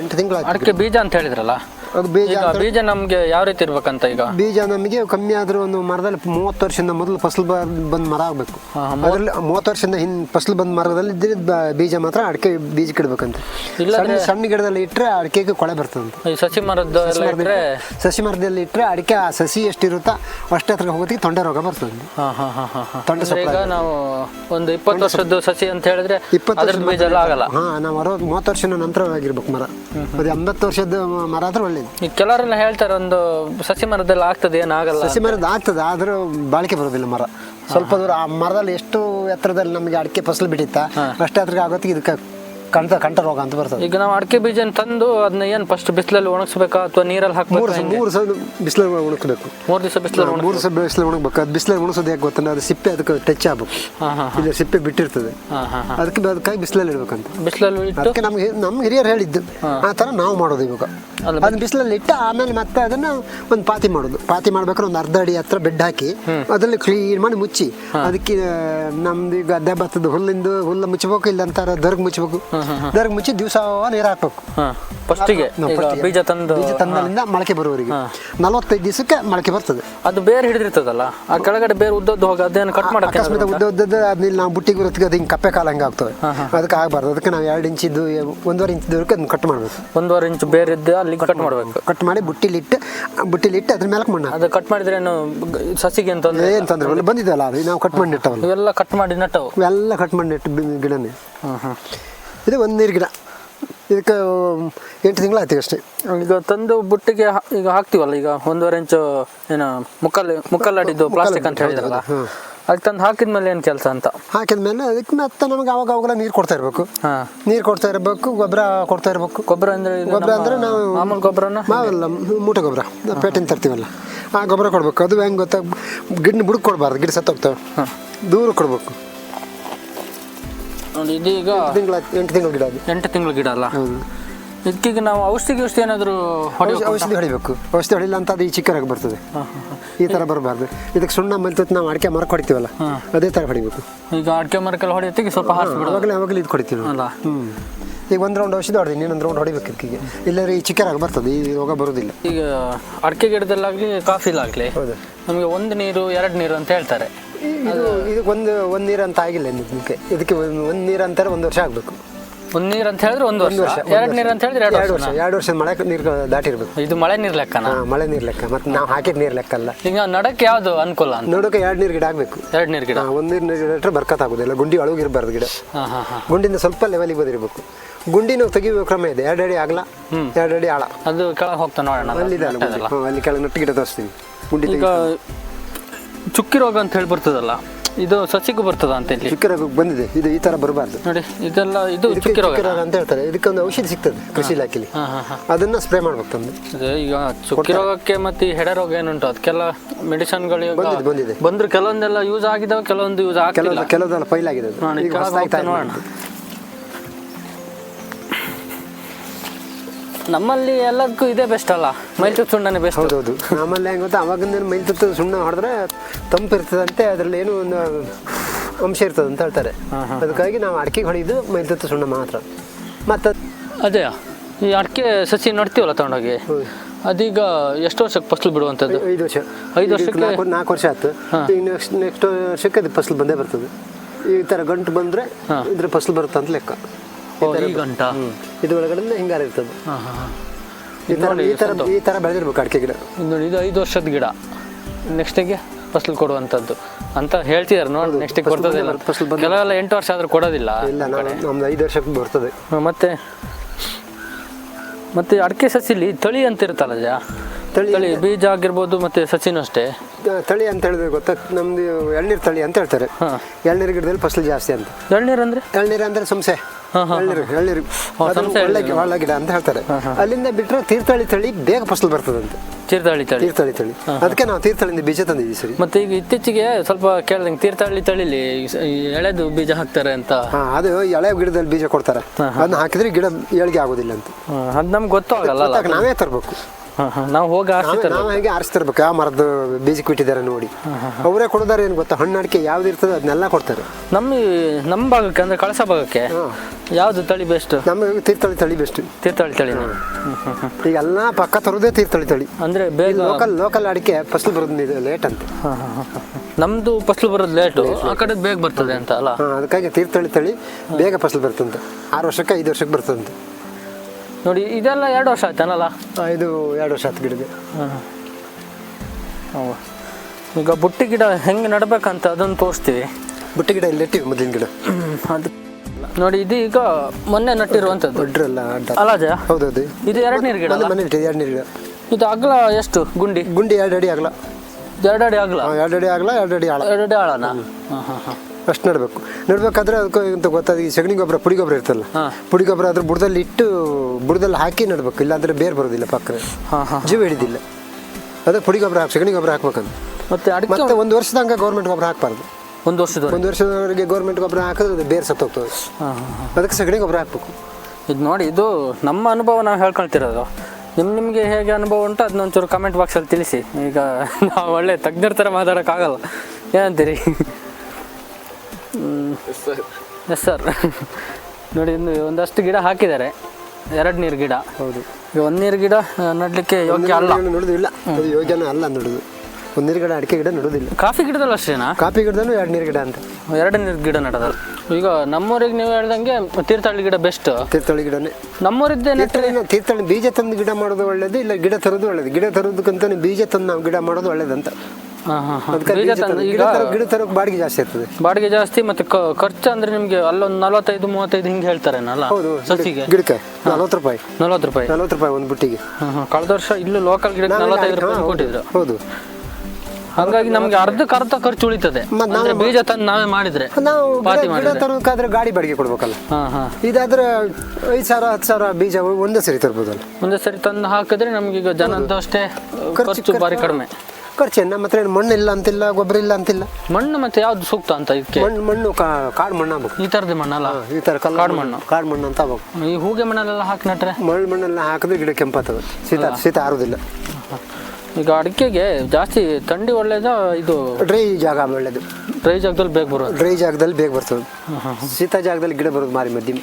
ಎಂಟು ತಿಂಗಳು ಅಡಿಕೆ ಬೀಜ ಅಂತ ಹೇಳಿದ್ರಲ್ಲ? ಅದು ಬೀಜ ಬೀಜ ನಮಗೆ ಯಾವ ರೀತಿ ಇರ್ಬೇಕಂತ ಈಗ? ಬೀಜ ನಮಗೆ ಕಮ್ಮಿ ಆದ್ರೂ ಒಂದು ಮರದಲ್ಲಿ ಮೂವತ್ತು ವರ್ಷದಿಂದ ಮೊದಲು ಫಸಲು ಬಂದ್ ಮರ ಆಗಬೇಕು. ಅದರಲ್ಲಿ ಮೂವತ್ತು ವರ್ಷದಿಂದ ಹಿಂದ್ ಫಸಲು ಬಂದ ಮರದಲ್ಲಿ ಇದ್ರೆ ಬೀಜ ಮಾತ್ರ ಅಡಿಕೆ ಬೀಜ ಕಿಡ್ಬೇಕಂತ ಸಣ್ಣ ಸಣ್ಣ ಗಿಡದಲ್ಲಿ ಇಟ್ಟರೆ ಅಡಿಕೆಗೆ ಕೊಳೆ ಬರ್ತದಂತ. ಸಸಿ ಮರದ ಸಸಿ ಮರದಲ್ಲಿ ಇಟ್ಟರೆ ಅಡಿಕೆ ಆ ಸಸಿ ಎಷ್ಟಿರುತ್ತೋ ಅಷ್ಟೇ ಹತ್ರ ಹೋಗೋದಕ್ಕೆ ತೊಂಡೆ ರೋಗ ಬರ್ತದೆ ತೊಂಡೆ ನಾವು ಒಂದು ಇಪ್ಪತ್ತು ವರ್ಷದ ಸಸಿ ಅಂತ ಹೇಳಿದ್ರೆ ಇಪ್ಪತ್ತು ಬೀಜ ಎಲ್ಲ ಆಗಲ್ಲ. ಹಾಂ ನಾವು ಅರವತ್ತು ಮೂವತ್ತು ವರ್ಷದ ನಂತರ ಆಗಿರ್ಬೇಕು ಮರ. ಅದು ಎಂಬತ್ತು ವರ್ಷದ ಮರ ಆದ್ರೆ ಒಳ್ಳೇದು. ಈ ಕೆಲವರೆಲ್ಲ ಹೇಳ್ತಾರೆ ಒಂದು ಸಸಿ ಮರದಲ್ಲಿ ಆಗ್ತದೆ ಏನಾಗಲ್ಲ ಸಸಿ ಮರದ ಆಗ್ತದೆ ಆದ್ರೂ ಬಾಳಿಕೆ ಬರೋದಿಲ್ಲ ಮರ. ಸ್ವಲ್ಪ ದೂರ ಆ ಮರದಲ್ಲಿ ಎಷ್ಟು ಎತ್ತರದಲ್ಲಿ ನಮಗೆ ಅಡಿಕೆ ಫಸಲು ಬಿಟ್ಟಿತ್ತ ಅಷ್ಟೇ ಹತ್ರಕ್ಕೆ ಆಗೋತ್ತಿಗೆ ಇದಕ್ಕೆ ಕಂಠ ಕಂಠ ರೋಗ ಅಂತ ಬರ್ತದೆ. ಈಗ ನಾವು ಅಡಿಕೆ ಬೀಜ ತಂದು ಅದನ್ನ ಏನ್ ಫಸ್ಟ್ ಬಿಸಿಲಲ್ಲಿ ಒಣಗಿಸಬೇಕಾ ಅಥವಾ ನೀರಲ್ಲಿ ಮೂರು ಹಾಕ್ಬೇಕು ಮೂರು ಸಲ ಬಿಸಿಲು ಒಣಗಬೇಕು ಮೂರು ದಿವಸ ಬಿಸಿಲಲ್ಲಿ ಮೂರು ಸಲ ಬಿಸಿಲು ಒಣಗಬೇಕು. ಅದು ಬಿಸಿಲಲ್ಲಿ ಒಣಗಿಸೋದು ಯಾಕೆ ಗೊತ್ತಂದ್ರೆ ಅದು ಸಿಪ್ಪೆ ಅದಕ್ಕೆ ಟಚ್ ಆಗ್ಬೇಕು. ಹಾಂ ಹಾಂ ಇಲ್ಲ ಸಿಪ್ಪೆ ಬಿಟ್ಟಿರ್ತದೆ. ಹಾಂ ಹಾಂ ಹಾಂ. ಅದಕ್ಕೆ ಅದಕ್ಕಾಗಿ ಬಿಸಿಲಲ್ಲಿ ಇಡಬೇಕಂತ. ಬಿಸಿಲಲ್ಲಿ ಇಟ್ಟು? ಅದಕ್ಕೆ ನಮ್ಗೆ ನಮ್ಮ ಹಿರಿಯರು ಹೇಳಿದ್ದು. ಆ ಥರ ನಾವು ಮಾಡೋದು ಇವಾಗ. ಅಲ್ಲ, ಅದನ್ನ ಬಿಸಿಲಲ್ಲಿ ಇಟ್ಟು ಆಮೇಲೆ ಮತ್ತೆ ಅದನ್ನ ಒಂದು ಪಾತಿ ಮಾಡೋದು. ಪಾತಿ ಮಾಡ್ಬೇಕಾದ್ರೆ ಒಂದು ಅರ್ಧ ಅಡಿ ಹತ್ರ ಬೆಡ್ ಹಾಕಿ ಅದರಲ್ಲಿ ಕ್ಲೀನ್ ಮಾಡಿ ಮುಚ್ಚಿ. ಅದಕ್ಕೆ ನಮ್ದು ಈಗ ಗದ್ದೆ ಬತ್ತದ ಹುಲ್ಲಿಂದು ಹುಲ್ಲ ಮುಚ್ಚಬೇಕು ಇಲ್ಲ ಅಂತಾರ ದರ್ಗ್ ಮುಚ್ಚಬೇಕು. ದರ್ಗ್ ಮುಂಚೆ ದಿವಸ ನೀರು ಹಾಕ್ಬೇಕು. ಹಾಂ. ಫಸ್ಟಿಗೆ. ಬೀಜ ತಂದು ಬೀಜ ತಂದಲ್ಲಿಂದ ಮೊಳಕೆ ಬರುವವರಿಗೆ. ನಲವತ್ತೈದು ದಿವಸಕ್ಕೆ ಮೊಳಕೆ ಬರ್ತದೆ. ಅದು ಬೇರೆ ಹಿಡಿದಿರ್ತದಲ್ಲ? ಆ ಕೆಳಗಡೆ ಬೇರೆ ಉದ್ದದ್ದು ಹೋಗಿ ಅದೇನು ಕಟ್ ಮಾಡಕ್ಕೆ ಅಕಸ್ಮಾತ್ ಉದ್ದ ಉದ್ದದ್ದು ಅದನ್ನ ನಾವು ಬುಟ್ಟಿಗೆ ಬರುತ್ತೆ ಅದು ಹಿಂಗೆ ಕಪ್ಪೆ ಕಾಲ ಹಂಗೆ ಆಗ್ತವೆ. ಅದಕ್ಕೆ ಆಗಬಾರ್ದು. ಅದಕ್ಕೆ ನಾವು ಎರಡು ಇಂಚಿದ್ದು ಒಂದೂವರೆ ದೂರಕ್ಕೆ ಅದನ್ನ ಕಟ್ ಮಾಡಬೇಕು. ಒಂದೂವರೆ ಇಂಚ್ ಬೇರೆ ಇದ್ದು ಅಲ್ಲಿ ಕಟ್ ಮಾಡಬೇಕು. ಕಟ್ ಮಾಡಿ ಬುಟ್ಟಿಲಿಟ್ಟು ಬುಟ್ಟಿಲಿಟ್ಟು ಅದ್ರ ಮೇಲೆ ಮಣ್ಣು ಅದು ಕಟ್ ಮಾಡಿದ್ರೆ ಏನು ಸಸಿಗೆ ಅಂತ ಏನು ತೊಂದರೆ ಬಂದಿದ್ದಲ್ಲ ಅದು. ನಾವು ಕಟ್ ಮಾಡಿ ನೆಟ್ಟವಲ್ಲ. ಇವೆಲ್ಲ ಕಟ್ ಮಾಡಿ ನೆಟ್ಟವು. ಇವೆಲ್ಲ ಕಟ್ ಮಾಡಿ ನೆಟ್ಟು ಗಿಡನೇ. ಹ್ಮ್ ಹ್ಮ್ ಇದು ಒಂದು ನೀರು ಗಿಡ. ಇದಕ್ಕೆ ಎಂಟು ತಿಂಗಳು ಆಯ್ತು ಅಷ್ಟೇ. ಈಗ ತಂದು ಬುಟ್ಟಿಗೆ ಹಾ- ಈಗ ಹಾಕ್ತೀವಲ್ಲ ಈಗ ಒಂದೂವರೆ ಇಂಚು ಏನು ಮುಕ್ಕಲ್ಲಿ ಮುಕ್ಕಲ್ಲಾಡಿದ್ದು ಪ್ಲಾಸ್ಟಿಕ್ ಅಂತ ಹೇಳಿದ್ರಲ್ಲ. ಅದಕ್ಕೆ ತಂದು ಹಾಕಿದ್ಮೇಲೆ ಏನು ಕೆಲಸ ಅಂತ? ಹಾಕಿದ್ಮೇಲೆ ಅದಕ್ಕೆ ಮತ್ತೆ ನಮಗೆ ಅವಾಗ ಅವಾಗೆಲ್ಲ ನೀರು ಕೊಡ್ತಾ ಇರಬೇಕು. ಹಾಂ. ನೀರು ಕೊಡ್ತಾ ಇರಬೇಕು ಗೊಬ್ಬರ ಕೊಡ್ತಾ ಇರಬೇಕು. ಗೊಬ್ಬರ ಅಂದರೆ ಗೊಬ್ಬರ ಅಂದರೆ ನಾವು ಮಾಮೂಲು ಗೊಬ್ಬರನ? ಮಾವಲ್ಲ ಮೂಟೆ ಗೊಬ್ಬರ. ಪೇಟೆಯಿಂದ ತರ್ತೀವಲ್ಲ. ಆ ಗೊಬ್ಬರ ಕೊಡಬೇಕು. ಅದು ಹೆಂಗೆ ಗೊತ್ತಾ? ಗಿಡ ಬುಡಕ್ಕೆ ಕೊಡಬಾರ್ದು ಗಿಡ ಸತ್ತೋಗ್ತವೆ. ದೂರ ಕೊಡಬೇಕು. ನೋಡಿ ಇದೀಗ ತಿಂಗಳ ಎಂಟು ತಿಂಗಳ ಗಿಡ ಅದು. ಎಂಟು ತಿಂಗಳ ಗಿಡ ಅಲ್ಲ? ಹೌದು. ಇದಕ್ಕೀಗ ನಾವು ಔಷಧಿ ಔಷಧಿ ಏನಾದರೂ ಔಷಧಿ ಹೊಡಿಬೇಕು. ಔಷಧಿ ಹೊಡಿಲ್ಲ ಅಂತ ಅದು ಈ ಚಿಕ್ಕರಾಗಿ ಬರ್ತದೆ. ಈ ಥರ ಬರಬಾರ್ದು. ಇದಕ್ಕೆ ಸುಣ್ಣ ಮಲ್ತತ್ ನಾವು ಅಡಿಕೆ ಮರಕ್ಕೆ ಹೊಡಿತೀವಲ್ಲ ಅದೇ ಥರ ಹೊಡಿಬೇಕು. ಈಗ ಅಡಿಕೆ ಮರಕ್ಕೆಲ್ಲ ಹೊಡಿಯತ್ತಿಗೆ ಸ್ವಲ್ಪ ಅವಾಗಲೇ ಅವಾಗಲೇ ಇದು ಕೊಡ್ತೀವಿ ಅಲ್ಲ? ಈಗ ಒಂದು ರೌಂಡ್ ಔಷಧಿ ಹೊಡೆದು ಇನ್ನೊಂದು ರೌಂಡ್ ಹೊಡಿಬೇಕು ಇದಕ್ಕೆ ಇಲ್ಲದ್ರೆ ಈ ಚಿಕ್ಕರಾಗಿ ಬರ್ತದೆ ಈ ರೋಗ ಬರೋದಿಲ್ಲ. ಈಗ ಅಡಿಕೆ ಗಿಡದಲ್ಲಾಗಲಿ ಕಾಫಿಲಾಗಲಿ ಹೌದು. ನಮಗೆ ಒಂದು ನೀರು ಎರಡು ನೀರು ಅಂತ ಹೇಳ್ತಾರೆ. ಇದು ಇದು ಒಂದು ಒಂದು ನೀರು ಅಂತ ಆಗಿಲ್ಲ ಇದಕ್ಕೆ ಇದಕ್ಕೆ ಒಂದು ನೀರು ಅಂತಾರೆ ಒಂದು ವರ್ಷ ಆಗಬೇಕು. ಒಂದು ನೀರು ಅಂತ ಹೇಳಿದ್ರೆ ಒಂದು ವರ್ಷ. ಎರಡು ನೀರು ಅಂತ ಹೇಳಿದ್ರೆ ಎರಡು ವರ್ಷ ಎರಡು ವರ್ಷ ಮಳೆ ನೀರು ದಾಟಿರ್ಬೇಕು. ಇದು ಮಳೆ ನೀರು ಲೆಕ್ಕ ಮಳೆ ನೀರು ಲೆಕ್ಕ. ಮತ್ತೆ ನಾವು ಹಾಕಿದ ನೀರು ಲೆಕ್ಕ ಅಲ್ಲ ಈಗ ನಡಕ್ಕೆ ಯಾವುದು ಅನುಕೂಲ ಅಂತ? ನೋಡೋಕೆ ಎರಡು ನೀರು ಗಿಡ ಆಗಬೇಕು. ಎರಡು ನೀರು ಗಿಡ. ಒಂದು ನೀರು ಗಿಡ ಇಟ್ಟರೆ ಬರ್ಕತ್ತಾಗೋದಿಲ್ಲ ಗುಂಡಿ. ಒಳಗಿರಬಾರ್ದು ಗಿಡ ಗುಂಡಿಯಿಂದ ಸ್ವಲ್ಪ ಲೆವೆಲಿಗೆ ಬಂದಿರಬೇಕು. ಗುಂಡಿ ನಾವು ತೆಗಿಯುವ ಕ್ರಮ ಇದೆ. ಎರಡು ಅಡಿ ಆಗಲ್ಲ ಎರಡು ಅಡಿ ಆಳ? ಅದು ಕೆಳಗೆ ಹೋಗ್ತಾ ನೋಡೋಣ. ಅಲ್ಲಿ ಅಲ್ಲ. ಕೆಳಗೆ ನಟ್ಟು ಗಿಡ ತೋರಿಸ್ತೀವಿ ಗುಂಡಿ ಈಗ ಚುಕ್ಕಿ ರೋಗ ಅಂತ ಹೇಳಿ ಬರ್ತದಲ್ಲ ಇದು ಸಸಿಗೂ ಬರ್ತದ ಅಂತ ಹೇಳಿ ಚುಕ್ಕಿ ರೋಗ ಬಂದಿದೆ ಇದು ಈ ತರ ಬರಬಾರ್ದು. ನೋಡಿ ಇದೆಲ್ಲ ಇದು ಚುಕ್ಕಿ ರೋಗ ಅಂತ ಹೇಳ್ತಾರೆ. ಇದಕ್ಕೊಂದು ಔಷಧಿ ಸಿಗ್ತದೆ ಕೃಷಿ ಹಾಂ ಅದನ್ನ ಸ್ಪ್ರೇ ಮಾಡ್ಬೇಕು ತಂದು ಈಗ ಚುಕ್ಕಿ ರೋಗಕ್ಕೆ ಮತ್ತೆ ಈ ಹೆಡೆ ರೋಗ ಏನುಂಟು? ಅದಕ್ಕೆಲ್ಲ ಮೆಡಿಸಿನ್ಗಳು ಬಂದಿದೆ ಬಂದಿದೆ. ಬಂದ್ರೆ ಕೆಲವೊಂದೆಲ್ಲ ಯೂಸ್ ಆಗಿದಾವೆ ಕೆಲವೊಂದು ಯೂಸ್ ಆಗ್ತಿಲ್ಲ. ಕೆಲವೊಂದೆಲ್ಲ ಫೈಲ್ ಆಗಿದೆ ನೋಡೋಣ. ನಮ್ಮಲ್ಲಿ ಎಲ್ಲದಕ್ಕೂ ಇದೇ ಬೆಸ್ಟ್ ಅಲ್ಲ. ಮೈಲ್ ಸುಣ್ಣನೇ ಬೆಸ್ಟ್ ಹೌದೌದು. ನಮ್ಮಲ್ಲಿ ಹೆಂಗೆ ಗೊತ್ತಾ? ಅವಾಗಿಂದ ಮೈಲ್ ತುತ್ತು ಸುಣ್ಣ ಹೊಡೆದ್ರೆ ತಂಪಿರ್ತದಂತೆ ಅದರಲ್ಲಿ ಏನು ಒಂದು ಅಂಶ ಇರ್ತದೆ ಅಂತ ಹೇಳ್ತಾರೆ ಅದಕ್ಕಾಗಿ ನಾವು ಅಡಿಕೆಗೆ ಹೊಡೆಯೋದು ಮೈಲ್ ತುತ್ತು ಸುಣ್ಣ ಮಾತ್ರ. ಮತ್ತು ಅದೇ ಈ ಅಡಿಕೆ ಸಸಿ ನಡ್ತೀವಲ್ಲ ತಗೊಂಡೋಗಿ? ಅದೀಗ ಎಷ್ಟು ವರ್ಷಕ್ಕೆ ಫಸಲು ಬಿಡುವಂಥದ್ದು? ಐದು ವರ್ಷ. ಐದು ವರ್ಷಕ್ಕೆ- ನಾಲ್ಕು ವರ್ಷ ಆಯ್ತು. ಈಗ ನೆಕ್ಸ್ಟ್ ನೆಕ್ಸ್ಟ್ ವರ್ಷಕ್ಕೆ ಅದು ಫಸಲು ಬಂದೇ ಬರ್ತದೆ. ಈ ಥರ ಗಂಟು ಬಂದರೆ ಇದ್ರ ಫಸಲು ಬರುತ್ತೆ ಅಂತ ಲೆಕ್ಕ. ಈ ಗಂಟ? ಇದು ಒಳಗಡೆ ಹಿಂಗಾರ ಇರ್ತದೆ. ಹಾಂ ಹಾಂ ಈ ಥರ ಈ ಥರ ಈ ಥರ ಬೆಳೆದಿರ್ಬೇಕು ಅಡಿಕೆ ಗಿಡ. ನೋಡಿ ಇದು ಐದು ವರ್ಷದ ಗಿಡ. ನೆಕ್ಸ್ಟಿಗೆ ಫಸಲು ಕೊಡುವಂಥದ್ದು ಅಂತ ಹೇಳ್ತಿದ್ದಾರೆ ನೋಡಿ ನೆಕ್ಸ್ಟಿಗೆ ಕೊಡ್ತದಿಲ್ಲ ಫಸಲು ಬಂದು- ಕೆಲವೆಲ್ಲ ಎಂಟು ವರ್ಷ ಆದರೂ ಕೊಡೋದಿಲ್ಲ ಇಲ್ಲ ನಾವು ನಮ್ದು ಐದು ವರ್ಷಕ್ಕೆ ಬರ್ತದೆ. ಮತ್ತೆ ಮತ್ತೆ ಅಡಿಕೆ ಸಸಿಲಿ ತಳಿ ಅಂತ ಇರುತ್ತಲ್ಲ ಜಾ ತಳಿ ತಳಿ ಬೀಜ ಆಗಿರ್ಬೋದು ಮತ್ತೆ ಸಸಿನೂ ಅಷ್ಟೇ. ತಳಿ ಅಂತ ಹೇಳಿದ್ರೆ ಗೊತ್ತಾ? ನಮ್ದು ಎಳ್ನೀರ್ ತಳಿ ಅಂತ ಹೇಳ್ತಾರೆ. ಎಳ್ನೀರ್ ಗಿಡದಲ್ಲಿ ಫಸಲು ಜಾಸ್ತಿ ಅಂತ. ಎಳ್ನೀರ್ ಅಂದ್ರೆ? ಎಳ್ನೀರ್ ಅಂದ್ರೆ ಸಂಸೆ. ಎಳ್ನೀರು ಎಳ್ನೀರು. ಒಳ್ಳೆ ಒಳ್ಳೆ ಗಿಡ ಅಂತ ಹೇಳ್ತಾರೆ. ಅಲ್ಲಿಂದ ಬಿಟ್ಟರೆ ತೀರ್ಥಹಳ್ಳಿ ತಳಿ ಬೇಗ ಫಸಲು ಬರ್ತದಂತೆ. ತೀರ್ಥಹಳ್ಳಿ ತಳಿ. ತೀರ್ಥಹಳ್ಳಿ ತಳಿ. ಅದಕ್ಕೆ ನಾವು ತೀರ್ಥಹಳ್ಳಿಯಿಂದ ಬೀಜ ತಂದಿದ್ದೀವಿ ಸರಿ. ಮತ್ತೆ ಈಗ ಇತ್ತೀಚೆಗೆ ಸ್ವಲ್ಪ ಕೇಳ್ದಂಗೆ ತೀರ್ಥಹಳ್ಳಿ ತಳಿಲಿ ಎಳೆದು ಬೀಜ ಹಾಕ್ತಾರೆ ಅಂತ. ಹಾಂ ಅದು ಎಳೆ ಗಿಡದಲ್ಲಿ ಬೀಜ ಕೊಡ್ತಾರೆ. ಅದನ್ನ ಹಾಕಿದ್ರೆ ಗಿಡ ಏಳಿಗೆ ಆಗೋದಿಲ್ಲ ಅಂತ. ಅದು ನಮ್ಗೆ ಗೊತ್ತಾಗಲ್ಲ ನಾವೇ ತರಬೇಕು. ನಾವು ಹೋಗಿ ಆರಿಸಿ ನಾವೇ ನಾವು ಹೇಗೆ ಆರಿಸ್ತಿರ್ಬೇಕು ಆ ಮರದ ಬೀಜಕ್ಕೆ ಬಿಟ್ಟಿದ್ದಾರೆ ನೋಡಿ. ಅವರೇ ಕೊಡೋದಾರೆ ಏನು ಗೊತ್ತಾ? ಹಣ್ಣು ಅಡಿಕೆ ಯಾವ್ದು ಇರ್ತದೆ ಅದನ್ನೆಲ್ಲ ಕೊಡ್ತಾರೆ. ನಮ್ಮ ನಮ್ಮ ಭಾಗಕ್ಕೆ ಅಂದ್ರೆ ಕಳಸ ಭಾಗಕ್ಕೆ ಯಾವುದು ತಳಿ ಬೆಸ್ಟ್ ನಮಗೆ ತೀರ್ಥಳಿ ತಳಿ ಬೆಸ್ಟ್ ತೀರ್ಥಳಿ ತಳಿ ಈಗ ಎಲ್ಲ ಪಕ್ಕ ತರೋದೇ ತೀರ್ಥಳಿ ತಳಿ. ಅಂದ್ರೆ ಬೇಗ ಲೋಕಲ್ ಲೋಕಲ್ ಅಡಿಕೆ ಫಸಲು ಬರೋದು ಲೇಟ್ ಅಂತ. ಹಾಂ ಹಾಂ ಹಾಂ ನಮ್ದು ಫಸಲು ಬರೋದು ಲೇಟು ಆ ಕಡೆ ಬೇಗ ಬರ್ತದೆ ಅಂತ ಅಲ್ಲ? ಅದಕ್ಕಾಗಿ ತೀರ್ಥಳಿ ತಳಿ ಬೇಗ ಫಸಲು ಬರ್ತಂತೆ. ಆರು ವರ್ಷಕ್ಕೆ ಐದು ವರ್ಷಕ್ಕೆ ಬರ್ತದಂತೆ ನೋಡಿ ಇದೆಲ್ಲ ಎರಡು ವರ್ಷ ಆಯ್ತಾನಲ್ಲ? ಇದು ಎರಡು ವರ್ಷ ಆಯ್ತು ಗಿಡಕ್ಕೆ. ಹೌದು ಈಗ ಬುಟ್ಟಿ ಗಿಡ ಹೆಂಗೆ ನಡ್ಬೇಕಂತ ಅದನ್ನು ತೋರಿಸ್ತೀವಿ. ಬುಟ್ಟಿ ಗಿಡ ಇಲ್ಲಿ ನೆಟ್ಟಿವಿ ಮೊದಲಿನ ಗಿಡ. ಅದು ನೋಡಿ ಇದು ಈಗ ಮೊನ್ನೆ ನಟ್ಟಿರುವಂಥದ್ದು ಅಲಾಜ ಅಲ್ಲ ಹೌದೌದು. ಇದು ಎರಡು ನೀರು ಗಿಡ ಮೊನ್ನೆ ಅಲ್ಲ? ಮನೆ ಎರಡು ನೀರು ಗಿಡ. ಇದು ಅಗಲ ಎಷ್ಟು? ಗುಂಡಿ? ಗುಂಡಿ ಎರಡು ಅಡಿ ಅಗಲ. ಎರಡು ಅಡಿ ಅಗಲ? ಎರಡು ಅಡಿ ಅಗಲ ಎರಡು ಅಡಿ ಆಳ. ಎರಡು ಅಡಿ ಆಳನ? ಹಾಂ ಹಾಂ ಹಾಂ. ಅಷ್ಟು ನಡಬೇಕು. ನೆಡಬೇಕಾದ್ರೆ ಅದಕ್ಕೆ ಅಂತ ಗೊತ್ತಾದ ಈ ಸಗಣಿ ಗೊಬ್ಬರ ಪುಡಿ ಗೊಬ್ಬರ ಇರ್ತಲ್ಲ. ಹಾ. ಪುಡಿ ಗೊಬ್ಬರ ಅದ್ರ ಬುಡದಲ್ಲಿ ಇಟ್ಟು ಬುಡದಲ್ಲಿ ಹಾಕಿ ನಡ್ಬೇಕು. ಇಲ್ಲಾಂದ್ರೆ ಬೇರೆ ಬರೋದಿಲ್ಲ ಪಕ್ಕ ಹಾಂ ಹಾಂ ಜೀವ ಹಿಡಿದಿಲ್ಲ. ಅದೇ ಪುಡಿ ಗೊಬ್ಬರ ಹಾಕಿ ಸಗಣಿ ಗೊಬ್ಬರ ಹಾಕ್ಬೇಕಂತ. ಮತ್ತೆ ಅಡಿಕೆ ಮತ್ತೆ ಒಂದು ವರ್ಷದಂಗೆ ಗೌರ್ಮೆಂಟ್ ಗೊಬ್ಬರ ಹಾಕಬಾರ್ದು. ಒಂದು ವರ್ಷದ ಒಂದು ವರ್ಷದವರೆಗೆ ಗೌರ್ಮೆಂಟ್ ಗೊಬ್ಬರ ಹಾಕಿದ್ರೆ ಅದು ಬೇರೆ ಸತ್ತೋಗ್ತದೆ ಅದಕ್ಕೆ ಸಗಣಿ ಗೊಬ್ಬರ ಹಾಕಬೇಕು. ಇದು ನೋಡಿ ಇದು ನಮ್ಮ ಅನುಭವ ನಾವು ಹೇಳ್ಕೊಳ್ತಿರೋದು. ನಿಮ್ಮ ನಿಮಗೆ ಹೇಗೆ ಅನುಭವ ಉಂಟು ಅದನ್ನ ಒಂಚೂರು ಕಮೆಂಟ್ ಬಾಕ್ಸಲ್ಲಿ ತಿಳಿಸಿ. ಈಗ ನಾವು ಒಳ್ಳೆ ತಜ್ಞರ ಥರ ಮಾತಾಡೋಕ್ಕಾಗಲ್ಲ. ಏನಂತೀರಿ ಎಸ್ ಸರ್. ನೋಡಿ ಇನ್ನು ಒಂದಷ್ಟು ಗಿಡ ಹಾಕಿದ್ದಾರೆ. ಎರಡು ನೀರು ಗಿಡ. ಹೌದು. ಈಗ ಒಂದು ನೀರು ಗಿಡ ಆ, ಯೋಗ್ಯ ಅಲ್ಲ. ಇಲ್ಲ ಯೋಗ್ಯನ ಅಲ್ಲ ನೋಡುದು. ಒಂದು ನೀರು ಗಿಡ ಅಡಿಕೆ ಗಿಡ ನಡೋದಿಲ್ಲ. ಕಾಫಿ ಗಿಡದಲ್ಲೂ ಅಷ್ಟೇನಾ? ಕಾಫಿ ಗಿಡದಲ್ಲೂ ಎರಡು ನೀರು ಗಿಡ ಅಂತ. ಎರಡು ನೀರು ಗಿಡ ನಡೋದಲ್ಲ. ಈಗ ನಮ್ಮೂರಿಗೆ ನೀವು ಹೇಳ್ದಂಗೆ ತೀರ್ಥಹಳ್ಳಿ ಗಿಡ ಬೆಸ್ಟ್ ತೀರ್ಥಹಳ್ಳಿ ಗಿಡನೇ. ನಮ್ಮೂರಿದ್ದೇ ನೆಟ್ಟರೆ ತೀರ್ಥಹಳ್ಳಿ ಬೀಜ ತಂದು ಗಿಡ ಮಾಡೋದು ಒಳ್ಳೇದು ಇಲ್ಲ ಗಿಡ ತರೋದು ಒಳ್ಳೇದು. ಗಿಡ ತರೋದಕ್ಕಂತಾನೆ ಬೀಜ ತಂದು ನಾವು ಗಿಡ ಮಾಡೋದು ಒಳ್ಳೇದಂತ. ಗಿಡ ತರೋ ಗಿಡ ತರೋಕೆ ಬಾಡಿಗೆ ಜಾಸ್ತಿ ಇರ್ತದೆ ಬಾಡಿಗೆ ಜಾಸ್ತಿ ಮತ್ತೆ ಖರ್ಚು ಅಂದ್ರೆ ನಿಮ್ಗೆ ಅಲ್ಲೊಂದು ನಲವತ್ತೈದು ಮೂವತ್ತೈದು ಹಿಂಗೆ ಹೇಳ್ತಾರೆ ಹೌದು ಸಸಿಗೆ. ಗಿಡಕ್ಕೆ ನಲ್ವತ್ತು ರೂಪಾಯಿ. ನಲವತ್ತು ರೂಪಾಯಿ. ನಲ್ವತ್ತು ರೂಪಾಯಿ ಒಂದು ಬುಟ್ಟಿಗೆ. ಕಳೆದ ವರ್ಷ ಇಲ್ಲೂ ಲೋಕಲ್ ಗಿಡಕ್ಕೆ ನಲವತ್ತೈದು ರೂಪಾಯಿ. ಕೊಟ್ಟಿದ್ರು. ಹೌದು. ಹಾಗಾಗಿ ನಮ್ಗೆ ಅರ್ಧಕ್ಕೆ ಅರ್ಧ ಖರ್ಚು ಉಳಿತದೆ. ಮತ್ತ್ ಅಂದ್ರೆ ಬೀಜ ತಂದು ನಾವೇ ಮಾಡಿದ್ರೆ ನಾವು ಪಾತಿ ಗಿಡ- ಗಿಡ ಮಾಡಿದ್ರೆ ತರೋದಕ್ಕಾದ್ರೆ ಗಾಡಿ ಬಾಡಿಗೆ ಕೊಡ್ಬೇಕಲ್ಲ. ಹಾ ಹಾ. ಇದಾದ್ರೆ ಐದು ಸಾವಿರ ಹತ್ತು ಸಾವಿರ ಬೀಜ ಒಂದೇ ಸರಿ ತರ್ಬೋದಲ್ಲ. ಒಂದೇ ಸರಿ ತಂದು ಹಾಕಿದ್ರೆ ನಮ್ಗೆ ಈಗ ಜನ ಅಂತ ಅಷ್ಟೇ ಖರ್ಚು ಬಾರಿ ಕಡಿಮೆ. ಖರ್ಚು ನಮ್ಮ ಹತ್ರ ಏನು ಮಣ್ಣು ಇಲ್ಲ ಅಂತಿಲ್ಲ ಗೊಬ್ಬರ ಇಲ್ಲ ಅಂತಿಲ್ಲ? ಮಣ್ಣು ಮತ್ತೆ ಯಾವ್ದು ಸೂಕ್ತ ಅಂತ ಇದಕ್ಕೆ? ಮಣ್ಣು ಮಣ್ಣು ಕಾ- ಕಾಡು ಮಣ್ಣು ಆಗ್ಬೇಕು. ಈ ತರದ ಮಣ್ಣಲ್ಲ ಈ ಥರ ಕಲ್ಲು ಕಾಡು ಮಣ್ಣು. ಕಾಡು ಮಣ್ಣು ಅಂತ ಆಗ್ಬೇಕು. ಈ ಹೂಗೆ ಮಣ್ಣಲ್ಲೆಲ್ಲ ಹಾಕಿ ನಟ್ರೆ? ಮಣ್ಣು ಮಣ್ಣೆಲ್ಲ ಹಾಕಿದ್ರೆ ಗಿಡ ಕೆಂಪಾಗ್ತದೆ. ಶೀತ ಶೀತ ಆರೋದಿಲ್ಲ. ಈಗ ಅಡಿಕೆಗೆ ಜಾಸ್ತಿ ಥಂಡಿ ಒಳ್ಳೇದ ಇದು ಡ್ರೈ ಜಾಗ ಒಳ್ಳೇದು. ಡ್ರೈ ಜಾಗದಲ್ಲಿ ಬೇಗ ಬರೋದು? ಡ್ರೈ ಜಾಗದಲ್ಲಿ ಬೇಗ ಬರ್ತದೆ. ಶೀತ ಜಾಗದಲ್ಲಿ ಗಿಡ ಬರೋದು ಮಾರಿ ಮಧ್ಯಮ